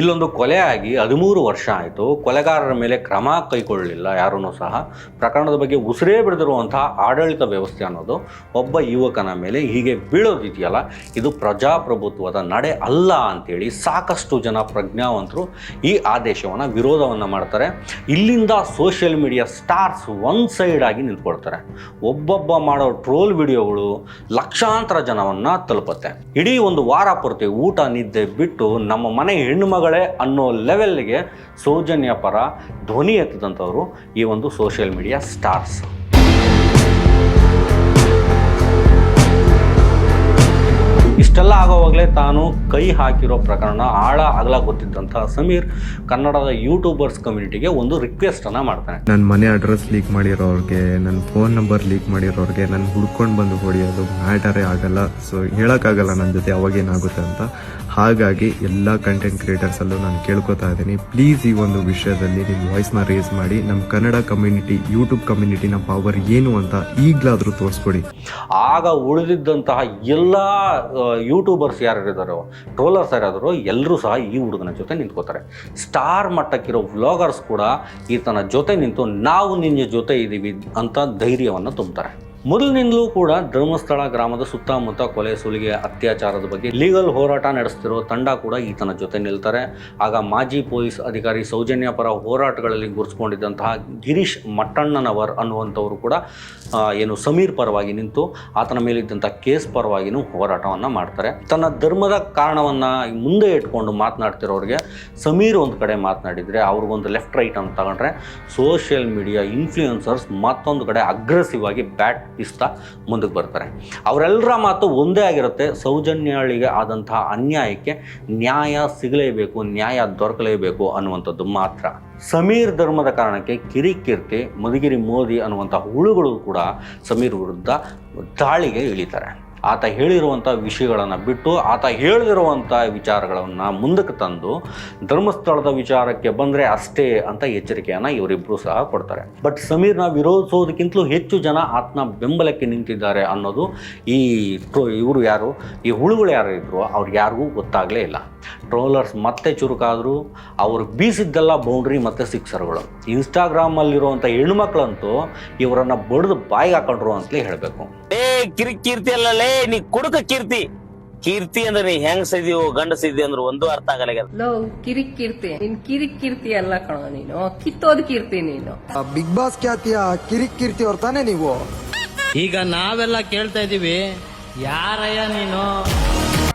ಇಲ್ಲೊಂದು ಕೊಲೆ ಆಗಿ ಹದಿಮೂರು ವರ್ಷ ಆಯಿತು. ಕೊಲೆಗಾರರ ಮೇಲೆ ಕ್ರಮ ಕೈಗೊಳ್ಳಲಿಲ್ಲ ಯಾರೂ ಸಹ. ಪ್ರಕರಣದ ಬಗ್ಗೆ ಉಸಿರೇ ಬಿಡದಿರುವಂತಹ ಆಡಳಿತ ವ್ಯವಸ್ಥೆ ಅನ್ನೋದು ಒಬ್ಬ ಯುವಕನ ಮೇಲೆ ಹೀಗೆ ಬೀಳೋದಿದೆಯಲ್ಲ, ಇದು ಪ್ರಜಾಪ್ರಭುತ್ವದ ನಡೆ ಅಲ್ಲ ಅಂತೇಳಿ ಸಾಕಷ್ಟು ಜನ ಪ್ರಜ್ಞಾವಂತರು ಈ ಆದೇಶವನ್ನು ವಿರೋಧವನ್ನು ಮಾಡ್ತಾರೆ. ಇಲ್ಲಿಂದ social media stars one side ಆಗಿ ನಿಂತ್ಕೊಳ್ತಾರೆ. ಒಬ್ಬೊಬ್ಬ ಮಾಡೋ ಟ್ರೋಲ್ ವಿಡಿಯೋಗಳು ಲಕ್ಷಾಂತರ ಜನವನ್ನು ತಲುಪುತ್ತೆ. ಇಡೀ ಒಂದು ವಾರ ಪೂರ್ತಿ ಊಟ, ನಿದ್ದೆ ಬಿಟ್ಟು ನಮ್ಮ ಮನೆ ಹೆಣ್ಣುಮಗಳೇ ಅನ್ನೋ ಲೆವೆಲ್ಗೆ ಸೌಜನ್ಯ ಪರ ಧ್ವನಿ ಎತ್ತಿದಂಥವರು ಈ ಒಂದು ಸೋಷಿಯಲ್ ಮೀಡಿಯಾ ಸ್ಟಾರ್ಸ್. ಇಷ್ಟೆಲ್ಲ ಆಗೋವಾಗಲೇ ತಾನು ಕೈ ಹಾಕಿರೋ ಪ್ರಕರಣ ಆಳ ಅಗಲ ಗೊತ್ತಿದ್ದಂತಹ ಸಮೀರ್ ಕನ್ನಡದ ಯೂಟ್ಯೂಬರ್ಸ್ ಕಮ್ಯುನಿಟಿಗೆ ಒಂದು ರಿಕ್ವೆಸ್ಟ್ ಅನ್ನ ಮಾಡ್ತಾನೆ. ನನ್ನ ಮನೆ ಅಡ್ರೆಸ್ ಲೀಕ್ ಮಾಡಿರೋರ್ಗೆ ನನ್ನ ಫೋನ್ ನಂಬರ್ ಲೀಕ್ ಮಾಡಿರೋರ್ಗೆ ನಾನು ಹುಡ್ಕೊಂಡು ಬಂದು ಹೊಡೆಯೋದು ಮ್ಯಾಟರೇ ಆಗಲ್ಲ. ಸೊ ಹೇಳೋಕ್ಕಾಗಲ್ಲ ನನ್ನ ಜೊತೆ ಅವಾಗೇನಾಗುತ್ತೆ ಅಂತ. ಹಾಗಾಗಿ ಎಲ್ಲ ಕಂಟೆಂಟ್ ಕ್ರಿಯೇಟರ್ಸಲ್ಲೂ ನಾನು ಕೇಳ್ಕೊತಾ ಇದ್ದೀನಿ. ಪ್ಲೀಸ್ ಈ ಒಂದು ವಿಷಯದಲ್ಲಿ ನಿಮ್ಮ ವಾಯ್ಸ್ನ ರೇಸ್ ಮಾಡಿ. ನಮ್ಮ ಕನ್ನಡ ಕಮ್ಯುನಿಟಿ ಯೂಟ್ಯೂಬ್ ಕಮ್ಯುನಿಟಿನ ಪವರ್ ಏನು ಅಂತ ಈಗಲಾದರೂ ತೋರಿಸ್ಕೊಡಿ. ಆಗ ಉಳಿದಿದ್ದಂತಹ ಎಲ್ಲ ಯೂಟ್ಯೂಬರ್ಸ್ ಯಾರ್ಯಾರಿದ್ದಾರೋ ಟ್ರೋಲರ್ಸ್ ಯಾರಾದರೂ ಎಲ್ಲರೂ ಸಹ ಈ ಹುಡುಗನ ಜೊತೆ ನಿಂತ್ಕೋತಾರೆ. ಸ್ಟಾರ್ ಮಟ್ಟಕ್ಕಿರೋ ವ್ಲಾಗರ್ಸ್ ಕೂಡ ಈತನ ಜೊತೆ ನಿಂತು ನಾವು ನಿನ್ನ ಜೊತೆ ಇದ್ದೀವಿ ಅಂತ ಧೈರ್ಯವನ್ನು ತುಂಬ್ತಾರೆ. ಮೊದಲಿನಿಂದಲೂ ಕೂಡ ಧರ್ಮಸ್ಥಳ ಗ್ರಾಮದ ಸುತ್ತಮುತ್ತ ಕೊಲೆ ಸುಲಿಗೆ ಅತ್ಯಾಚಾರದ ಬಗ್ಗೆ ಲೀಗಲ್ ಹೋರಾಟ ನಡೆಸ್ತಿರೋ ತಂಡ ಕೂಡ ಈತನ ಜೊತೆ ನಿಲ್ತಾರೆ. ಆಗ ಮಾಜಿ ಪೊಲೀಸ್ ಅಧಿಕಾರಿ ಸೌಜನ್ಯ ಪರ ಹೋರಾಟಗಳಲ್ಲಿ ಗುರುಸ್ಕೊಂಡಿದ್ದಂತಹ ಗಿರೀಶ್ ಮಟ್ಟಣ್ಣನವರ್ ಅನ್ನುವಂಥವರು ಕೂಡ ಏನು ಸಮೀರ್ ಪರವಾಗಿ ನಿಂತು ಆತನ ಮೇಲಿದ್ದಂಥ ಕೇಸ್ ಪರವಾಗಿನೂ ಹೋರಾಟವನ್ನು ಮಾಡ್ತಾರೆ. ತನ್ನ ಧರ್ಮದ ಕಾರಣವನ್ನು ಮುಂದೆ ಇಟ್ಕೊಂಡು ಮಾತನಾಡ್ತಿರೋರಿಗೆ ಸಮೀರ್ ಒಂದು ಕಡೆ ಮಾತನಾಡಿದರೆ ಅವ್ರಿಗೊಂದು ಲೆಫ್ಟ್ ರೈಟ್ ಅಂತ ತಗೊಂಡ್ರೆ ಸೋಷಿಯಲ್ ಮೀಡಿಯಾ ಇನ್ಫ್ಲೂಯೆನ್ಸರ್ಸ್ ಮತ್ತೊಂದು ಕಡೆ ಅಗ್ರೆಸಿವ್ ಆಗಿ ಬ್ಯಾಟ್ ಒಪ್ಪಿಸ್ತಾ ಮುಂದಕ್ಕೆ ಬರ್ತಾರೆ. ಅವರೆಲ್ಲರ ಮಾತು ಒಂದೇ ಆಗಿರುತ್ತೆ. ಸೌಜನ್ಯಳಿಗೆ ಆದಂತಹ ಅನ್ಯಾಯಕ್ಕೆ ನ್ಯಾಯ ಸಿಗಲೇಬೇಕು, ನ್ಯಾಯ ದೊರಕಲೇಬೇಕು ಅನ್ನುವಂಥದ್ದು ಮಾತ್ರ. ಸಮೀರ್ ಧರ್ಮದ ಕಾರಣಕ್ಕೆ ಕಿರಿಕೀರ್ತಿ ಮಧುಗಿರಿ ಮೋದಿ ಅನ್ನುವಂಥ ಹುಳುಗಳು ಕೂಡ ಸಮೀರ್ ವಿರುದ್ಧ ದಾಳಿಗೆ ಇಳಿತಾರೆ. ಆತ ಹೇಳಿರುವಂಥ ವಿಷಯಗಳನ್ನು ಬಿಟ್ಟು ಆತ ಹೇಳಿರುವಂಥ ವಿಚಾರಗಳನ್ನು ಮುಂದಕ್ಕೆ ತಂದು ಧರ್ಮಸ್ಥಳದ ವಿಚಾರಕ್ಕೆ ಬಂದರೆ ಅಷ್ಟೇ ಅಂತ ಎಚ್ಚರಿಕೆಯನ್ನು ಇವರಿಬ್ಬರು ಸಹ ಕೊಡ್ತಾರೆ. ಬಟ್ ಸಮೀರ್ನ ವಿರೋಧಿಸೋದಕ್ಕಿಂತಲೂ ಹೆಚ್ಚು ಜನ ಆತನ ಬೆಂಬಲಕ್ಕೆ ನಿಂತಿದ್ದಾರೆ ಅನ್ನೋದು ಈ ಇವರು ಯಾರು? ಈ ಹುಳುಗಳು ಯಾರು ಇದ್ರು? ಅವ್ರಿಗೆ ಯಾರಿಗೂ ಗೊತ್ತಾಗಲೇ ಇಲ್ಲ. ಟ್ರೋಲರ್ಸ್ ಮತ್ತೆ ಚುರುಕಾದರೂ, ಅವರು ಬೀಸಿದ್ದೆಲ್ಲ ಬೌಂಡ್ರಿ ಮತ್ತು ಸಿಕ್ಸರ್ಗಳು. ಇನ್ಸ್ಟಾಗ್ರಾಮಲ್ಲಿರುವಂಥ ಹೆಣ್ಮಕ್ಳಂತೂ ಇವರನ್ನು ಬಡಿದು ಬಾಯಿಗೆ ಹಾಕೊಂಡ್ರು ಅಂತಲೇ ಹೇಳಬೇಕು. ಕಿರಿ ಕೀರ್ತಿ ಅಲ್ಲಲೇ ನೀ ಕುಡುಕ ಕೀರ್ತಿ. ಕೀರ್ತಿ ಅಂದ್ರೆ ನೀ ಹೆಂಗ್ ಸೈದಿಯೋ ಗಂಡ ಸಿದ್ದಿ ಅಂದ್ರೆ ಒಂದು ಅರ್ಥ ಆಗಲ್ಲ ಲೋ ಕಿರಿಕ್ ಕೀರ್ತಿ ನಿನ್ ಕಿರಿಕ್ ಕೀರ್ತಿ ಅಲ್ಲ ಕಣೋ ನೀನು. ಕಿತ್ತೋದ್ ಕೀರ್ತಿ ನೀನು. ಬಿಗ್ ಬಾಸ್ ಖ್ಯಾತಿಯ ಕಿರಿಕ್ ಕೀರ್ತಿ ಅವ್ರ ತಾನೇ ನೀವು? ಈಗ ನಾವೆಲ್ಲ ಕೇಳ್ತಾ ಇದೀವಿ ಯಾರಯ್ಯ ನೀನು?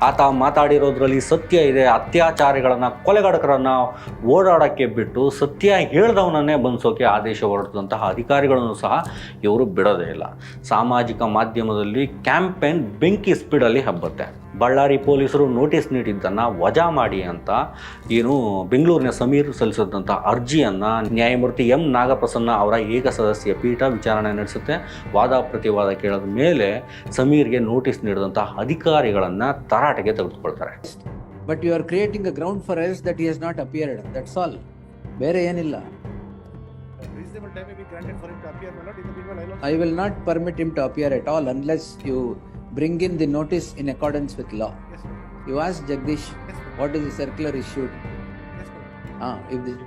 ಆತ ಮಾತಾಡಿರೋದ್ರಲ್ಲಿ ಸತ್ಯ ಇದೆ, ಅತ್ಯಾಚಾರಿಗಳನ್ನು ಕೊಲೆಗಡಕರನ್ನ ಓಡಾಡೋಕ್ಕೆ ಬಿಟ್ಟು ಸತ್ಯ ಹೇಳ್ದವನನ್ನೇ ಬಂಧಿಸೋಕೆ ಆದೇಶ ಹೊರಡಿದಂತಹ ಅಧಿಕಾರಿಗಳನ್ನು ಸಹ ಇವರು ಬಿಡೋದೇ ಇಲ್ಲ. ಸಾಮಾಜಿಕ ಮಾಧ್ಯಮದಲ್ಲಿ ಕ್ಯಾಂಪೇನ್ ಬೆಂಕಿ ಸ್ಪೀಡಲ್ಲಿ ಹಬ್ಬತ್ತೆ. ಬಳ್ಳಾರಿ ಪೊಲೀಸರು ನೋಟಿಸ್ ನೀಡಿದ್ದನ್ನು ವಜಾ ಮಾಡಿ ಅಂತ ಏನು ಬೆಂಗಳೂರಿನ ಸಮೀರ್ ಸಲ್ಲಿಸಿದಂಥ ಅರ್ಜಿಯನ್ನು ನ್ಯಾಯಮೂರ್ತಿ ಎಂ ನಾಗಪ್ರಸನ್ನ ಅವರ ಏಕ ಸದಸ್ಯ ಪೀಠ ವಿಚಾರಣೆ ನಡೆಸುತ್ತೆ. ವಾದ ಪ್ರತಿವಾದ ಕೇಳಿದ ಮೇಲೆ ಸಮೀರ್ಗೆ ನೋಟಿಸ್ ನೀಡಿದಂಥ ಅಧಿಕಾರಿಗಳನ್ನು ತರಾಟೆಗೆ ತೆಗೆದುಕೊಳ್ತಾರೆ. But you are creating a ground for else that is not appeared that's all ಬೇರೆ ಏನಿಲ್ಲ. I will not permit him to appear at all unless you bring in the notice in accordance with law. Yes, you asked Jagdish, yes, what is the circular issued? Yes, ah, if the,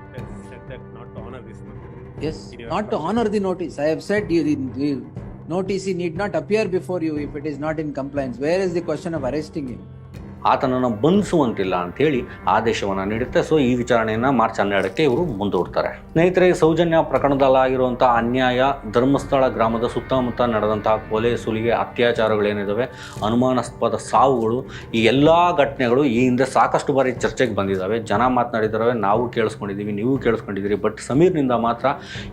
said that not to honor this notice. Yes, not to honor the notice. I have said you, the notice need not appear before you if it is not in compliance. Where is the question of arresting him? ಆತನನ್ನು ಬಂಧಿಸುವಂತಿಲ್ಲ ಅಂಥೇಳಿ ಆದೇಶವನ್ನು ನೀಡುತ್ತೆ. So ಈ ವಿಚಾರಣೆಯನ್ನು March ಹನ್ನೆರಡಕ್ಕೆ ಇವರು ಮುಂದೂಡ್ತಾರೆ. ಸ್ನೇಹಿತರೆ, ಸೌಜನ್ಯ ಪ್ರಕರಣದಲ್ಲಾಗಿರುವಂಥ ಅನ್ಯಾಯ, ಧರ್ಮಸ್ಥಳ ಗ್ರಾಮದ ಸುತ್ತಮುತ್ತ ನಡೆದಂತಹ ಕೊಲೆ, ಸುಲಿಗೆ ಅತ್ಯಾಚಾರಗಳೇನಿದ್ದಾವೆ ಅನುಮಾನಾಸ್ಪದ ಸಾವುಗಳು, ಈ ಎಲ್ಲ ಘಟನೆಗಳು ಈ ಹಿಂದೆ ಸಾಕಷ್ಟು ಬಾರಿ ಚರ್ಚೆಗೆ ಬಂದಿದ್ದಾವೆ ಜನ ಮಾತನಾಡಿದ್ದಾರೆ ನಾವು ಕೇಳಿಸ್ಕೊಂಡಿದ್ದೀವಿ ನೀವು ಕೇಳಿಸ್ಕೊಂಡಿದ್ದೀರಿ ಬಟ್ ಸಮೀರ್ನಿಂದ ಮಾತ್ರ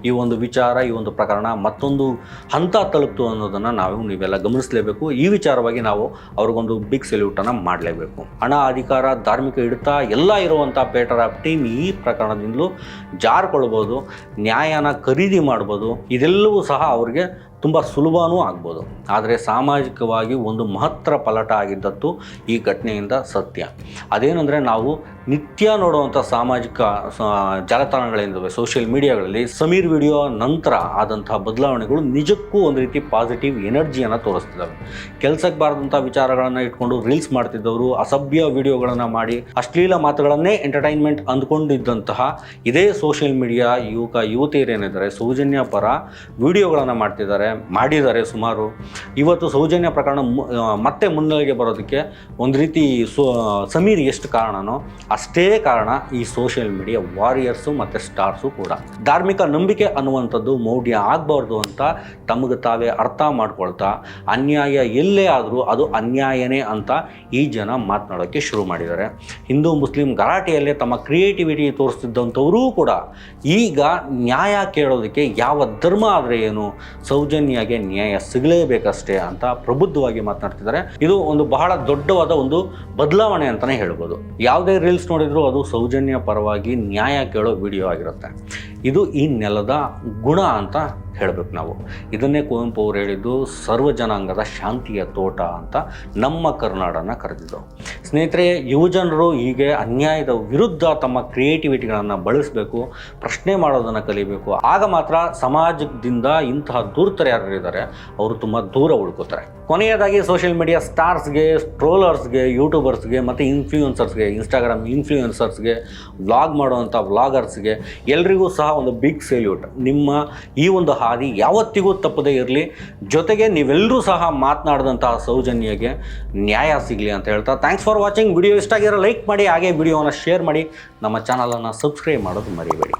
ಈ ಒಂದು ವಿಚಾರ, ಈ ಒಂದು ಪ್ರಕರಣ ಮತ್ತೊಂದು ಹಂತ ತಲುಪ್ತು ಅನ್ನೋದನ್ನು ನಾವು ನೀವೆಲ್ಲ ಗಮನಿಸಲೇಬೇಕು. ಈ ವಿಚಾರವಾಗಿ ನಾವು ಅವ್ರಿಗೊಂದು ಬಿಗ್ ಸೆಲ್ಯೂಟನ್ನು ಮಾಡಲೇಬೇಕು. ಹಣ, ಅಧಿಕಾರ, ಧಾರ್ಮಿಕ ಹಿಡಿತ ಎಲ್ಲ ಇರುವಂಥ ಪೇಟರ್ ಆಫ್ ಟೀಮ್ ಈ ಪ್ರಕರಣದಿಂದಲೂ ಜಾರ್ಕೊಳ್ಬೋದು ನ್ಯಾಯನ ಖರೀದಿ ಮಾಡ್ಬೋದು ಇದೆಲ್ಲವೂ ಸಹ ಅವ್ರಿಗೆ ತುಂಬ ಸುಲಭನೂ ಆಗ್ಬೋದು. ಆದರೆ ಸಾಮಾಜಿಕವಾಗಿ ಒಂದು ಮಹತ್ತರ ಪಲಟ ಆಗಿದ್ದದ್ದು ಈ ಘಟನೆಯಿಂದ ಸತ್ಯ. ಅದೇನೆಂದರೆ ನಾವು ನಿತ್ಯ ನೋಡುವಂಥ ಸಾಮಾಜಿಕ ಜಾಲತಾಣಗಳಿಂದ ಸೋಷಿಯಲ್ ಮೀಡಿಯಾಗಳಲ್ಲಿ ಸಮೀರ್ ವಿಡಿಯೋ ನಂತರ ಆದಂತಹ ಬದಲಾವಣೆಗಳು ನಿಜಕ್ಕೂ ಒಂದು ರೀತಿ ಪಾಸಿಟಿವ್ ಎನರ್ಜಿಯನ್ನು ತೋರಿಸ್ತಿದ್ದಾವೆ ಕೆಲಸಕ್ಕೆ ಬಾರದಂಥ ವಿಚಾರಗಳನ್ನು ಇಟ್ಕೊಂಡು ರೀಲ್ಸ್ ಮಾಡ್ತಿದ್ದವರು, ಅಸಭ್ಯ ವಿಡಿಯೋಗಳನ್ನು ಮಾಡಿ, ಅಶ್ಲೀಲ ಮಾತುಗಳನ್ನೇ ಎಂಟರ್ಟೈನ್ಮೆಂಟ್ ಅಂದ್ಕೊಂಡಿದ್ದಂತಹ ಇದೇ ಸೋಷಿಯಲ್ ಮೀಡಿಯಾ ಯುವಕ ಯುವತಿಯರೇನಿದ್ದಾರೆ ಸೌಜನ್ಯ ಪರ ವಿಡಿಯೋಗಳನ್ನು ಮಾಡ್ತಿದ್ದಾರೆ. ಮಾಡಿದ್ದಾರೆ ಸುಮಾರು. ಇವತ್ತು ಸೌಜನ್ಯ ಪ್ರಕರಣ ಮತ್ತೆ ಮುನ್ನೆಲೆಗೆ ಬರೋದಕ್ಕೆ ಒಂದು ರೀತಿ ಸಮೀರ್ ಎಷ್ಟು ಕಾರಣನೋ ಅಷ್ಟೇ ಕಾರಣ ಈ ಸೋಷಿಯಲ್ ಮೀಡಿಯಾ ವಾರಿಯರ್ಸು ಮತ್ತು ಸ್ಟಾರ್ಸು ಕೂಡ. ಧಾರ್ಮಿಕ ನಂಬಿಕೆ ಅನ್ನುವಂಥದ್ದು ಮೌಢ್ಯ ಆಗಬಾರ್ದು ಅಂತ ತಮಗೆ ತಾವೇ ಅರ್ಥ ಮಾಡ್ಕೊಳ್ತಾ, ಅನ್ಯಾಯ ಎಲ್ಲೇ ಆದರೂ ಅದು ಅನ್ಯಾಯನೇ ಅಂತ ಈ ಜನ ಮಾತನಾಡೋಕ್ಕೆ ಶುರು ಮಾಡಿದ್ದಾರೆ. ಹಿಂದೂ, ಮುಸ್ಲಿಂ ಗಲಾಟೆಯಲ್ಲೇ ತಮ್ಮ ಕ್ರಿಯೇಟಿವಿಟಿ ತೋರಿಸ್ತಿದ್ದಂಥವರೂ ಕೂಡ ಈಗ ನ್ಯಾಯ ಕೇಳೋದಕ್ಕೆ ಯಾವ ಧರ್ಮ ಆದರೆ ಏನು? ಸೌಜನ್ಯಗೆ ನ್ಯಾಯ ಸಿಗಲೇಬೇಕಷ್ಟೇ ಅಂತ ಪ್ರಬುದ್ಧವಾಗಿ ಮಾತನಾಡ್ತಿದ್ದಾರೆ. ಇದು ಒಂದು ಬಹಳ ದೊಡ್ಡವಾದ ಒಂದು ಬದಲಾವಣೆ ಅಂತಾನೆ ಹೇಳ್ಬೋದು. ಯಾವುದೇ ರೀಲ್ಸ್ ನೋಡಿದರೂ ಅದು ಸೌಜನ್ಯ ಪರವಾಗಿ ನ್ಯಾಯ ಕೇಳೋ ವಿಡಿಯೋ ಆಗಿರುತ್ತೆ. ಇದು ಈ ನೆಲದ ಗುಣ ಅಂತ ಹೇಳಬೇಕು ನಾವು. ಇದನ್ನೇ ಕುವೆಂಪು ಅವರು ಹೇಳಿದ್ದು ಸರ್ವ ಜನಾಂಗದ ಶಾಂತಿಯ ತೋಟ ಅಂತ ನಮ್ಮ ಕರ್ನಾಡನ ಕರೆದಿದ್ದು. ಸ್ನೇಹಿತರೆ, ಯುವಜನರು ಹೀಗೆ ಅನ್ಯಾಯದ ವಿರುದ್ಧ ತಮ್ಮ ಕ್ರಿಯೇಟಿವಿಟಿಗಳನ್ನು ಬಳಸಬೇಕು, ಪ್ರಶ್ನೆ ಮಾಡೋದನ್ನು ಕಲಿಬೇಕು. ಆಗ ಮಾತ್ರ ಸಮಾಜದಿಂದ ಇಂತಹ ದೂರ್ತರು ಯಾರು ಇದ್ದಾರೆ, ಅವರು ತುಂಬ ದೂರ ಉಳ್ಕೋತಾರೆ. ಕೊನೆಯದಾಗಿ ಸೋಷಿಯಲ್ ಮೀಡಿಯಾ ಸ್ಟಾರ್ಸ್ಗೆ ಸ್ಟ್ರೋಲರ್ಸ್ಗೆ ಯೂಟ್ಯೂಬರ್ಸ್ಗೆ ಮತ್ತು ಇನ್ಫ್ಲೂಯೆನ್ಸರ್ಸ್ಗೆ ಇನ್ಸ್ಟಾಗ್ರಾಮ್ ಇನ್ಫ್ಲೂಯೆನ್ಸರ್ಸ್ಗೆ ವ್ಲಾಗ್ ಮಾಡುವಂಥ ವ್ಲಾಗರ್ಸ್ಗೆ ಎಲ್ರಿಗೂ ಸಹ ಒಂದು ಬಿಗ್ ಸೆಲ್ಯೂಟ್ ನಿಮ್ಮ ಈ ಒಂದು ಹಾದಿ ಯಾವತ್ತಿಗೂ ತಪ್ಪದೇ ಇರಲಿ. ಜೊತೆಗೆ ನೀವೆಲ್ಲರೂ ಸಹ ಮಾತನಾಡಿದಂತಹ ಸೌಜನ್ಯಗೆ ನ್ಯಾಯ ಸಿಗಲಿ ಅಂತ ಹೇಳ್ತಾ ಥ್ಯಾಂಕ್ಸ್ ಫಾರ್ ವಾಚಿಂಗ್, ವಿಡಿಯೋ ಇಷ್ಟ ಆಗಿರೋ ಲೈಕ್ ಮಾಡಿ, ಹಾಗೆ ವಿಡಿಯೋವನ್ನು ಶೇರ್ ಮಾಡಿ. ನಮ್ಮ ಚಾನಲನ್ನು ಸಬ್ಸ್ಕ್ರೈಬ್ ಮಾಡೋದು ಮರಿಬೇಡಿ.